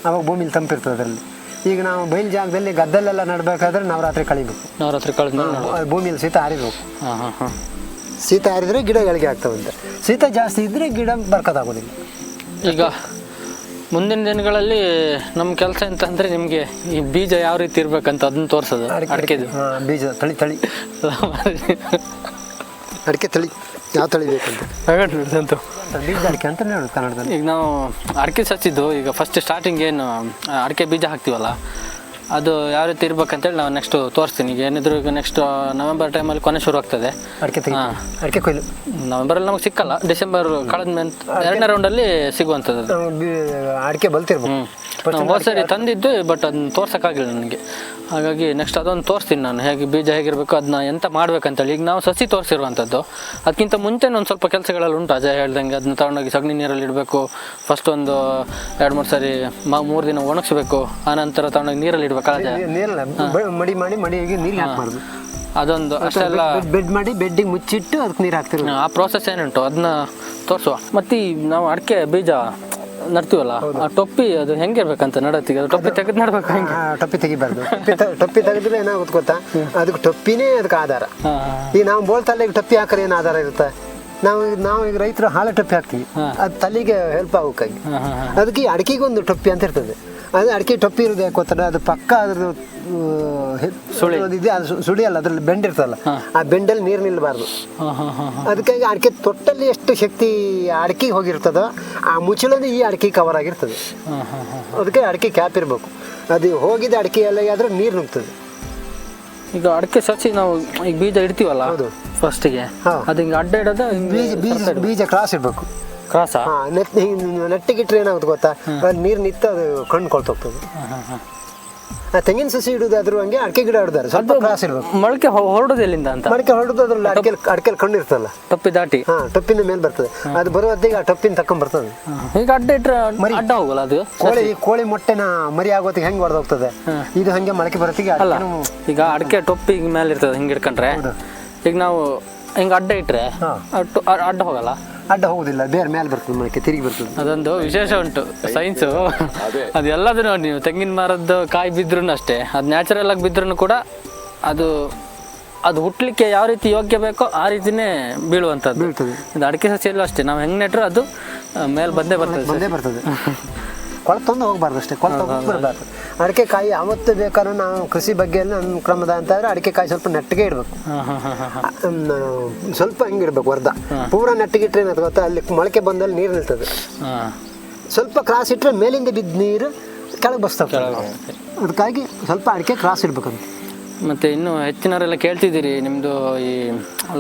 ಅವಾಗ ಭೂಮಿಲಿ ತಂಪಿರ್ತದೆ ಅದರಲ್ಲಿ. ಈಗ ನಾವು ಬಯಲು ಜಾಗದಲ್ಲಿ ಗದ್ದಲೆಲ್ಲ ನಡಬೇಕಾದ್ರೆ ನವರಾತ್ರಿ ಕಳಿಬೇಕು. ನವರಾತ್ರಿ ಕಳೆದ ಭೂಮಿಯಲ್ಲಿ ಶೀತ ಆರಿಬೇಕು ಹಾಂ ಹಾಂ ಹಾಂ. ಶೀತ ಆರಿದ್ರೆ ಗಿಡಗಳಿಗೆ ಆಗ್ತವೆ ಆಗ್ತಾವಂತೆ. ಶೀತ ಜಾಸ್ತಿ ಇದ್ರೆ ಗಿಡ ಬರ್ಕೋದಾಗೋದಿಲ್ಲ. ಈಗ ಮುಂದಿನ ದಿನಗಳಲ್ಲಿ ನಮ್ಮ ಕೆಲಸ ಅಂತಂದ್ರೆ ನಿಮಗೆ ಈ ಬೀಜ ಯಾವ ರೀತಿ ಇರ್ಬೇಕಂತ ಅದನ್ನ ತೋರಿಸೋದು ಅಡಿಕೆದು. ಹಾ, ಬೀಜ ತಳಿ ತಳಿ. ಅಡಿಕೆ ತಳಿ. ಯಾವ ತಳಿ ಬೇಕಂತ? ಅಂತ ಬೀಜ ಅಡಿಕೆ ಅಂತ ಹೇಳೋದು ಕನ್ನಡದಲ್ಲಿ. ಈಗ ನಾವು ಅಡಿಕೆ ಸಚ್ಚಿದ್ದು ಈಗ ಫಸ್ಟ್ ಸ್ಟಾರ್ಟಿಂಗ್ ಏನು ಅಡಿಕೆ ಬೀಜ ಹಾಕ್ತೀವಲ್ಲ ಅದು ಯಾವ ರೀತಿ ಇರ್ಬೇಕಂತೇಳಿ ನಾವು ನೆಕ್ಸ್ಟ್ ತೋರಿಸ್ತೀನಿ. ಈಗ ಏನಿದ್ರು ಈಗ ನೆಕ್ಸ್ಟ್ ನವೆಂಬರ್ ಟೈಮಲ್ಲಿ ಕೊನೆ ಶುರು ಆಗ್ತದೆ. ಅಡಿಕೆ ತೆಗಿ ಹಾ. ಅಡಿಕೆ ಕೊಯ್ಲು. ನವೆಂಬರಲ್ಲಿ ನಮಗೆ ಸಿಕ್ಕಲ್ಲ ಡಿಸೆಂಬರ್ ಕಳೆದ ಮೇಲೆ ಎರಡನೇ ರೌಂಡಲ್ಲಿ ಸಿಗುವಂಥದ್ದು ಅದು. ನಾವು ಬಿ- ಅಡಿಕೆ ಬಲ್ತಿರ್ಬೇಕು. ಹ್ಞೂ ನಾವು ಹೋದ ಸರಿ ತಂದಿದ್ದು ಬಟ್ ಅದನ್ನ ತೋರ್ಸೋಕ್ಕಾಗಿಲ್ಲ ನನಗೆ. ಹಾಗಾಗಿ ನೆಕ್ಸ್ಟ್ ಅದೊಂದು ತೋರಿಸ್ತೀನಿ ನಾನು. ಹೇಗೆ ಬೀಜ ಹೇಗಿರಬೇಕು ಅದನ್ನ ಎಂತ ಮಾಡ್ಬೇಕಂತೇಳಿ. ಈಗ ನಾವು ಸಸಿ ತೋರಿಸಿರುವಂಥದ್ದು. ಅದಕ್ಕಿಂತ ಮುಂಚೆ ಒಂದು ಸ್ವಲ್ಪ ಕೆಲಸಗಳಲ್ಲಿ ಉಂಟು. ಅಜಯ್ ಹೇಳ್ದಂಗೆ ಅದನ್ನ ತಗೊಂಡೋಗಿ ಸಗಣಿ ನೀರಲ್ಲಿ ಇಡಬೇಕು. ಫಸ್ಟ್ ಒಂದು ಎರಡು ಮೂರು ಸಾರಿ ಮ ಮೂರು ದಿನ ಒಣಗಿಸ್ಬೇಕು. ಆನಂತರ ತಗೊಂಡೋಗಿ ನೀರಲ್ಲಿ ಇಡಬೇಕು ಅಜಯ್. ನೀರಲ್ಲ ಮಡಿ ಮಾಡಿ ಮಡಿಗೆ ನೀರು ಹಾಕ್ಬಾರ್ದು. ಅದೊಂದು ಅಷ್ಟೆಲ್ಲ ಬೆಡ್ ಮಾಡಿ ಬೆಡ್ಡಿಗೆ ಮುಚ್ಚಿಟ್ಟು ಅದಕ್ಕೆ ನೀರು ಹಾಕ್ತೀವಿ ಆ ಪ್ರೋಸೆಸ್ ಏನುಂಟು? ಅದನ್ನ ತೋರಿಸುವ. ಮತ್ತೆ ಈ ನಾವು ಅಡಿಕೆ ಬೀಜ ನಡ್ತೀವಲ್ಲ? ಆ ಟೊಪ್ಪಿ ಅದು ಹೆಂಗಿರ್ಬೇಕಂತ ನಡತ್ತಿಗೆ ಅದು ಟೊಪ್ಪಿ ತೆಗೆದು ನಡ್ಬೇಕು ಹೆಂಗೆ? ಆ, ಟೊಪ್ಪಿ ತೆಗಿಬಾರ್ದು. ಟೊಪ್ಪಿ ತ- ಟೊಪ್ಪಿ ತೆಗೆದ್ರೆ ಏನಾಗುತ್ತೆ ಗೊತ್ತಾ? ಅದಕ್ಕೆ ಟೊಪ್ಪಿನೇ ಅದಕ್ಕೆ ಆಧಾರ. ಈ ಈಗ ನಾವು ಬೋಲ್ ತಲೆಗೆ ಟೊಪ್ಪಿ ಹಾಕಿದ್ರೆ ಏನು ಆಧಾರ ಇರುತ್ತೆ? ನಾವು ಈಗ- ನಾವು ಈಗ ರೈತರು ಹಾಳೆ ಟೊಪ್ಪಿ ಹಾಕ್ತೀವಿ. ಅದು ತಲೆಗೆ ಹೆಲ್ಪ್ ಆಗೋಕ್ಕಾಗಿ ಹಾಂ ಹಾಂ ಅದಕ್ಕೆ ಅಡಿಕೆಗೊಂದು ಅಡಿಕೆಗೆ ಒಂದು ಟೊಪ್ಪಿ ಅಂತ ಇರ್ತದೆ. ಅದು ಅಡಿಕೆ ಟೊಪ್ಪಿ ಇರೋದು ಯಾಕೆ ಗೊತ್ತಾರೆ ಅದು ಪಕ್ಕ ಅದ್ರದ್ದು ಸುಳಿ. ಇದೆ ಅದು ಅಲ್ಲ ಅದ್ರಲ್ಲಿ ಬೆಂಡ್ ಇರ್ತಲ್ಲ ಆ ಬೆಂಡಲ್ಲಿ ನೀರು ನಿಲ್ಲಬಾರ್ದು ಅದಕ್ಕಾಗಿ ಅಡಿಕೆ ತೊಟ್ಟಲ್ಲಿ ಎಷ್ಟು ಶಕ್ತಿ ಅಡಿಕೆಗೆ ಹೋಗಿರ್ತದೋ ಆ ಮುಚ್ಚಳದ ಈ ಅಡಿಕೆ ಕವರ್ ಆಗಿರ್ತದೆ. ಅದಕ್ಕೆ ಅಡಿಕೆ ಕ್ಯಾಪ್ ಇರಬೇಕು. ಅದು ಹೋಗಿದ್ದ ಅಡಿಕೆ ಎಲ್ಲ ಆದ್ರೆ ನೀರು ನುಗ್ತದೆ. ಈಗ ಅಡಿಕೆ ಸಸಿ ನಾವು ಈಗ ಬೀಜ ಇಡ್ತೀವಲ್ಲ ಹೌದು. ಫಸ್ಟಿಗೆ. ಅದು ಹಿಂಗೆ ಅಡ್ಡ ಇಡೋದು ಬೀಜ ಬೀಜ ಬೀಜ ಕ್ರಾಸ್ ಇರಬೇಕು ಕ್ರಾಸ್ ನೆಟ್ಟಿಗಿಟ್ರೆ ಏನಾಗುತ್ತೆ ಗೊತ್ತಾ? ಅದು ನೀರು ನಿಂತು ಅದು ಕಣ್ಣು ಕೊಳ್ತೋಗ್ತದೆ ತೆಂಗಿನ ಸಸಿ ಇಡುದಾದ್ರೂ ಹಂಗೆ ಅಡಿಕೆ ಗಿಡ ಇಡ್ತಾರೆ ಸ್ವಲ್ಪ ಕ್ರಾಸ್ ಇರಬೇಕು. ಮೊಳಕೆ ಹೊರಡೋದು ಎಲ್ಲಿಂದ ಅಂತ? ಮಡಿಕೆ ಹೊಡೆದು ಅದ್ರಲ್ಲಿ ಅಡಿಕೆ ಅಡಿಕೆ ಕಣ್ಣು ಇರ್ತಲ್ಲ ಟೊಪ್ಪಿ ದಾಟಿ? ಹಾ ಟೊಪ್ಪಿನ ಮೇಲೆ ಬರ್ತದೆ. ಅದು ಬರುವ ಹೊತ್ತಿಗೆ ಆ ಟೊಪ್ಪಿನ ತಕೊಂಡ್ ಬರ್ತದೆ. ಈಗ ಅಡ್ಡ ಇಟ್ರೆ ಅಡ್ಡ ಹೋಗಲ್ಲ ಅದು? ಕೋಳಿ ಕೋಳಿ ಮೊಟ್ಟೆನ ಮರಿ ಆಗೋತ್ತಿಗೆ ಹೆಂಗೆ ಹೊಡೆದೋಗ್ತದೆ ಇದು ಹಂಗೆ ಮೊಳಕೆ ಬರೋತ್ತಿಗೆ ಅಲ್ಲ ಈಗ ಅಡಿಕೆ ಟೊಪ್ಪಿ ಮೇಲೆ ಇರ್ತದೆ ಹಿಂಗೆ ಇಟ್ಕೊಂಡ್ರೆ ಈಗ ನಾವು ಹಿಂಗೆ ಅಡ್ಡ ಇಟ್ರೆ. ಅಡ್ಡ ಹೋಗಲ್ಲ? ಅಡ್ಡ ಹೋಗುದಿಲ್ಲ ಬೇರೆ ಮೇಲೆ ಬರ್ತದೆ ಮನೆಗೆ ತಿರುಗಿ ಬರ್ತದೆ. ಅದೊಂದು ವಿಶೇಷ ಉಂಟು ಸೈನ್ಸ್ ಅದೆಲ್ಲದೂ ನೋಡಿ ನೀವು ತೆಂಗಿನ ಮರದ್ದು ಕಾಯಿ ಬಿದ್ರೂ ಅಷ್ಟೇ. ಅದು ನ್ಯಾಚುರಲ್ ಆಗಿ ಬಿದ್ರೂ ಕೂಡ ಅದು ಅದು ಹುಟ್ಟಲಿಕ್ಕೆ ಯಾವ ರೀತಿ ಯೋಗ್ಯ ಬೇಕೋ ಆ ರೀತಿನೇ ಬೀಳುವಂಥದ್ದು. ಬೀಳ್ತದೆ. ಇದು ಅಡಿಕೆ ಸಸಿಯಲ್ಲೂ ಅಷ್ಟೇ. ನಾವು ಹೆಂಗೆ ನೆಟ್ರು ಅದು ಮೇಲೆ ಬಂದೇ ಬರ್ತದೆ ಬಂದೇ ಬರ್ತದೆ. ಕೊಳತೊಂದು ಹೋಗ್ಬಾರ್ದು ಅಷ್ಟೇ. ಕೊಳತ ಬರಬಾರ್ದು ಅಡಿಕೆ ಕಾಯಿ ಯಾವತ್ತು ಬೇಕಾದ್ರೂ ನಾವು ಕೃಷಿ ಬಗ್ಗೆ ನಮ್ಮ ಕ್ರಮದ ಅಂತ ಅಂದ್ರೆ ಅಡಿಕೆ ಕಾಯಿ ಸ್ವಲ್ಪ ನೆಟ್ಟಿಗೆ ಇಡಬೇಕು. ಹಾಂ ಹಾಂ ಹಾಂ ಹಾಂ ಸ್ವಲ್ಪ ಹಿಂಗೆ ಇಡ್ಬೇಕು ವರ್ಧ ಪೂರ ನೆಟ್ಟಿಗೆ ಇಟ್ಟರೆ ಏನಾಯ್ತು ಗೊತ್ತಾ? ಅಲ್ಲಿ ಮೊಳಕೆ ಬಂದಲ್ಲಿ ನೀರು ನಿಲ್ತದೆ. ಸ್ವಲ್ಪ ಕ್ರಾಸ್ ಇಟ್ಟರೆ ಮೇಲಿಂದ ಬಿದ್ದ ನೀರು ಕೆಳಗೆ ಬಸ್ತಾವೆ ಅದಕ್ಕಾಗಿ ಸ್ವಲ್ಪ ಅಡಿಕೆ ಕ್ರಾಸ್ ಇಡ್ಬೇಕಂತ. ಮತ್ತು ಇನ್ನು ಹೆಚ್ಚಿನವರೆಲ್ಲ ಕೇಳ್ತಿದ್ದೀರಿ ನಿಮ್ಮದು ಈ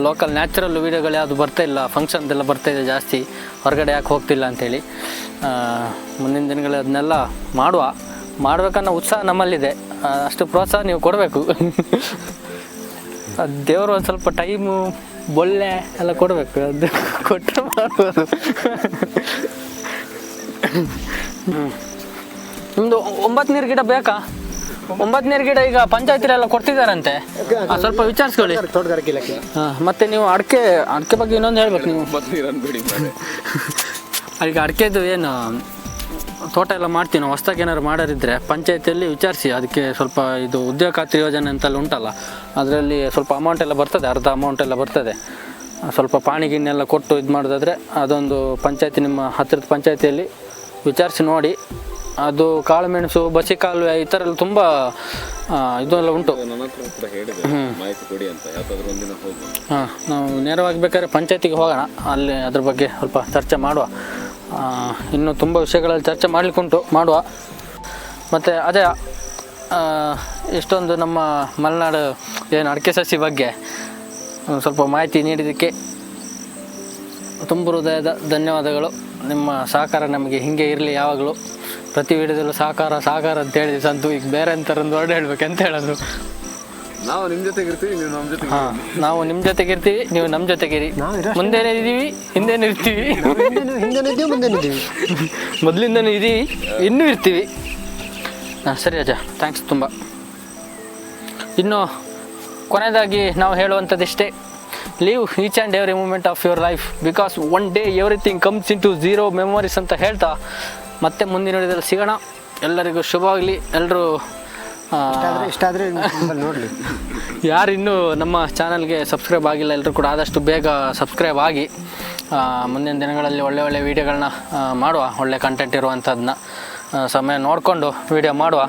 ಲೋಕಲ್ ನ್ಯಾಚುರಲ್ ವೀಡಿಯೋಗಳು ಯಾವುದು ಬರ್ತಾ ಇಲ್ಲ ಫಂಕ್ಷನ್ದೆಲ್ಲ ಬರ್ತಾ ಇದೆ ಜಾಸ್ತಿ ಹೊರಗಡೆ ಯಾಕೆ ಹೋಗ್ತಿಲ್ಲ ಅಂತೇಳಿ. ಮುಂದಿನ ದಿನಗಳು ಅದನ್ನೆಲ್ಲ ಮಾಡುವ. ಮಾಡ್ಬೇಕನ್ನೋ ಉತ್ಸಾಹ ನಮ್ಮಲ್ಲಿದೆ. ಅಷ್ಟು ಪ್ರೋತ್ಸಾಹ ನೀವು ಕೊಡಬೇಕು. ಅದು ದೇವರು ಒಂದು ಸ್ವಲ್ಪ ಟೈಮು ಬೊಳ್ಳೆ ಎಲ್ಲ ಕೊಡಬೇಕು. ಅದು ಕೊಟ್ಟರೆ ಮಾಡ್ಬೋದು. ನಿಮ್ಮದು ಒಂಬತ್ತು ನೀರು ಗಿಡ ಬೇಕಾ? ಒಂಬತ್ತು ನೀರು ಗಿಡ ಈಗ ಪಂಚಾಯತಿಲೆಲ್ಲ ಕೊಡ್ತಿದಾರಂತೆ ಆ, ಸ್ವಲ್ಪ ವಿಚಾರಿಸ್ಕೊಳ್ಳಿ. ತೋಟಗಾರಿಕೆ ಇಲಾಖೆ. ಹಾ, ಮತ್ತೆ ನೀವು ಅಡಿಕೆ ಅಡಿಕೆ ಬಗ್ಗೆ ಇನ್ನೊಂದು ಹೇಳ್ಬೇಕು ನೀವು. ಈಗ ಅಡಿಕೆದು ಏನು ತೋಟ ಎಲ್ಲ ಮಾಡ್ತೀವಿ ನಾವು ಹೊಸ್ದಾಗಿ ಏನಾದ್ರು ಮಾಡೋರಿದ್ರೆ ಪಂಚಾಯತಿಯಲ್ಲಿ ವಿಚಾರಿಸಿ ಅದಕ್ಕೆ ಸ್ವಲ್ಪ ಇದು ಉದ್ಯೋಗ ಖಾತ್ರಿ ಯೋಜನೆ ಅಂತೆಲ್ಲ ಉಂಟಲ್ಲ ಅದರಲ್ಲಿ ಸ್ವಲ್ಪ ಅಮೌಂಟ್ ಎಲ್ಲ ಬರ್ತದೆ ಅರ್ಧ ಅಮೌಂಟ್ ಎಲ್ಲ ಬರ್ತದೆ. ಸ್ವಲ್ಪ ಪಾಣಿ ಗಿಣ್ಣೆಲ್ಲ ಕೊಟ್ಟು ಇದು ಮಾಡೋದಾದರೆ ಅದೊಂದು ಪಂಚಾಯತಿ ನಿಮ್ಮ ಹತ್ತಿರದ ಪಂಚಾಯತಿಯಲ್ಲಿ ವಿಚಾರಿಸಿ ನೋಡಿ. ಅದು ಕಾಳುಮೆಣಸು ಬಸಿ ಕಾಲುವೆ ಈ ಥರ ಎಲ್ಲ ತುಂಬ ಇದು ಇದೆಲ್ಲ ಉಂಟು. ಹಾಂ ನಾವು ನೇರವಾಗಿ ಬೇಕಾದ್ರೆ ಪಂಚಾಯತಿಗೆ ಹೋಗೋಣ ಅಲ್ಲಿ ಅದ್ರ ಬಗ್ಗೆ ಸ್ವಲ್ಪ ಚರ್ಚೆ ಮಾಡುವ. ಇನ್ನೂ ತುಂಬ ವಿಷಯಗಳಲ್ಲಿ ಚರ್ಚೆ ಮಾಡಲಿಕ್ಕುಂಟು, ಮಾಡುವ. ಮತ್ತು ಅದೇ ಇಷ್ಟೊಂದು ನಮ್ಮ ಮಲೆನಾಡು ಏನು ಅಡಿಕೆ ಸಸಿ ಬಗ್ಗೆ ಸ್ವಲ್ಪ ಮಾಹಿತಿ ನೀಡಿದ್ದಕ್ಕೆ ತುಂಬ ಹೃದಯದ ಧನ್ಯವಾದಗಳು. ನಿಮ್ಮ ಸಹಕಾರ ನಮಗೆ ಹೀಗೆ ಇರಲಿ ಯಾವಾಗಲೂ. ಪ್ರತಿ ವಿಡಿಯೋದಲ್ಲೂ ಸಹಕಾರ ಸಹಕಾರ ಅಂತ ಹೇಳಿದ್ವಿ ಸಂತು, ಈಗ ಬೇರೆ ಅಂತಾರೊಂದು ಹೊರಡು ಹೇಳಬೇಕಂತ ಹೇಳೋದು. ನಾವು ನಿಮ್ ಜೊತೆಗೆ ಇರ್ತೀವಿ ನೀವು ನಮ್ಮ ಜೊತೆಗೆ ಹಾ ನಾವು ನಿಮ್ಮ ಜೊತೆಗೆ ಇರ್ತೀವಿ ನೀವು ನಮ್ಮ ಜೊತೆಗೆ ಇರಿ. ಇರೋ ಮುಂದೆನೇ ಇದ್ದೀವಿ ಹಿಂದೆನೂ ಇರ್ತೀವಿ. ಹಿಂದೆನೂ ಹಿಂದೆನೂ ಇದ್ದೀವಿ ಮುಂದೆನೂ ಇದ್ದೀವಿ ಮೊದಲಿಂದನೂ ಇದ್ದೀವಿ ಇನ್ನೂ ಇರ್ತೀವಿ. ಹಾಂ ಸರಿ ಅಜ್ಜ ಥ್ಯಾಂಕ್ಸ್ ತುಂಬ. ಇನ್ನು ಕೊನೆಯದಾಗಿ ನಾವು ಹೇಳುವಂಥದ್ದಿಷ್ಟೇ leave each and every moment of your life because one day everything comes into zero memories ಅಂತ ಹೇಳ್ತಾ ಮತ್ತೆ ಮುಂದಿನ ವಿಡಿಯೋದಲ್ಲಿ ಸಿಗೋಣ. ಎಲ್ಲರಿಗೂ ಶುಭವಾಗಲಿ ಎಲ್ಲರೂ ಇಷ್ಟಾದ್ರೆ ನೋಡಲಿ. ಯಾರು ಇನ್ನೂ ನಮ್ಮ ಚಾನಲ್ಗೆ ಸಬ್ಸ್ಕ್ರೈಬ್ ಆಗಿಲ್ಲ ಎಲ್ಲರೂ ಕೂಡ ಆದಷ್ಟು ಬೇಗ ಸಬ್ಸ್ಕ್ರೈಬ್ ಆಗಿ ಮುಂದಿನ ದಿನಗಳಲ್ಲಿ ಒಳ್ಳೆ ಒಳ್ಳೆ ವೀಡಿಯೋಗಳನ್ನ ಮಾಡುವ ಒಳ್ಳೆ ಕಂಟೆಂಟ್ ಇರುವಂಥದ್ದನ್ನ ಸಮಯ ನೋಡಿಕೊಂಡು ವೀಡಿಯೋ ಮಾಡುವ.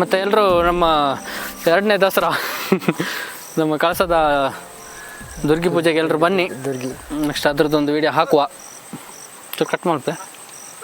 ಮತ್ತು ಎಲ್ಲರೂ ನಮ್ಮ ಎರಡನೇ ದಸರಾ ನಮ್ಮ ಕಳಸದ ದುರ್ಗಿ ಪೂಜೆಗೆ ಎಲ್ಲರೂ ಬನ್ನಿ. ದುರ್ಗಿ. ನೆಕ್ಸ್ಟ್ ಅದ್ರದ್ದೊಂದು ವೀಡಿಯೋ ಹಾಕುವ. ಕಟ್ ಮಾಡ್ತೆ.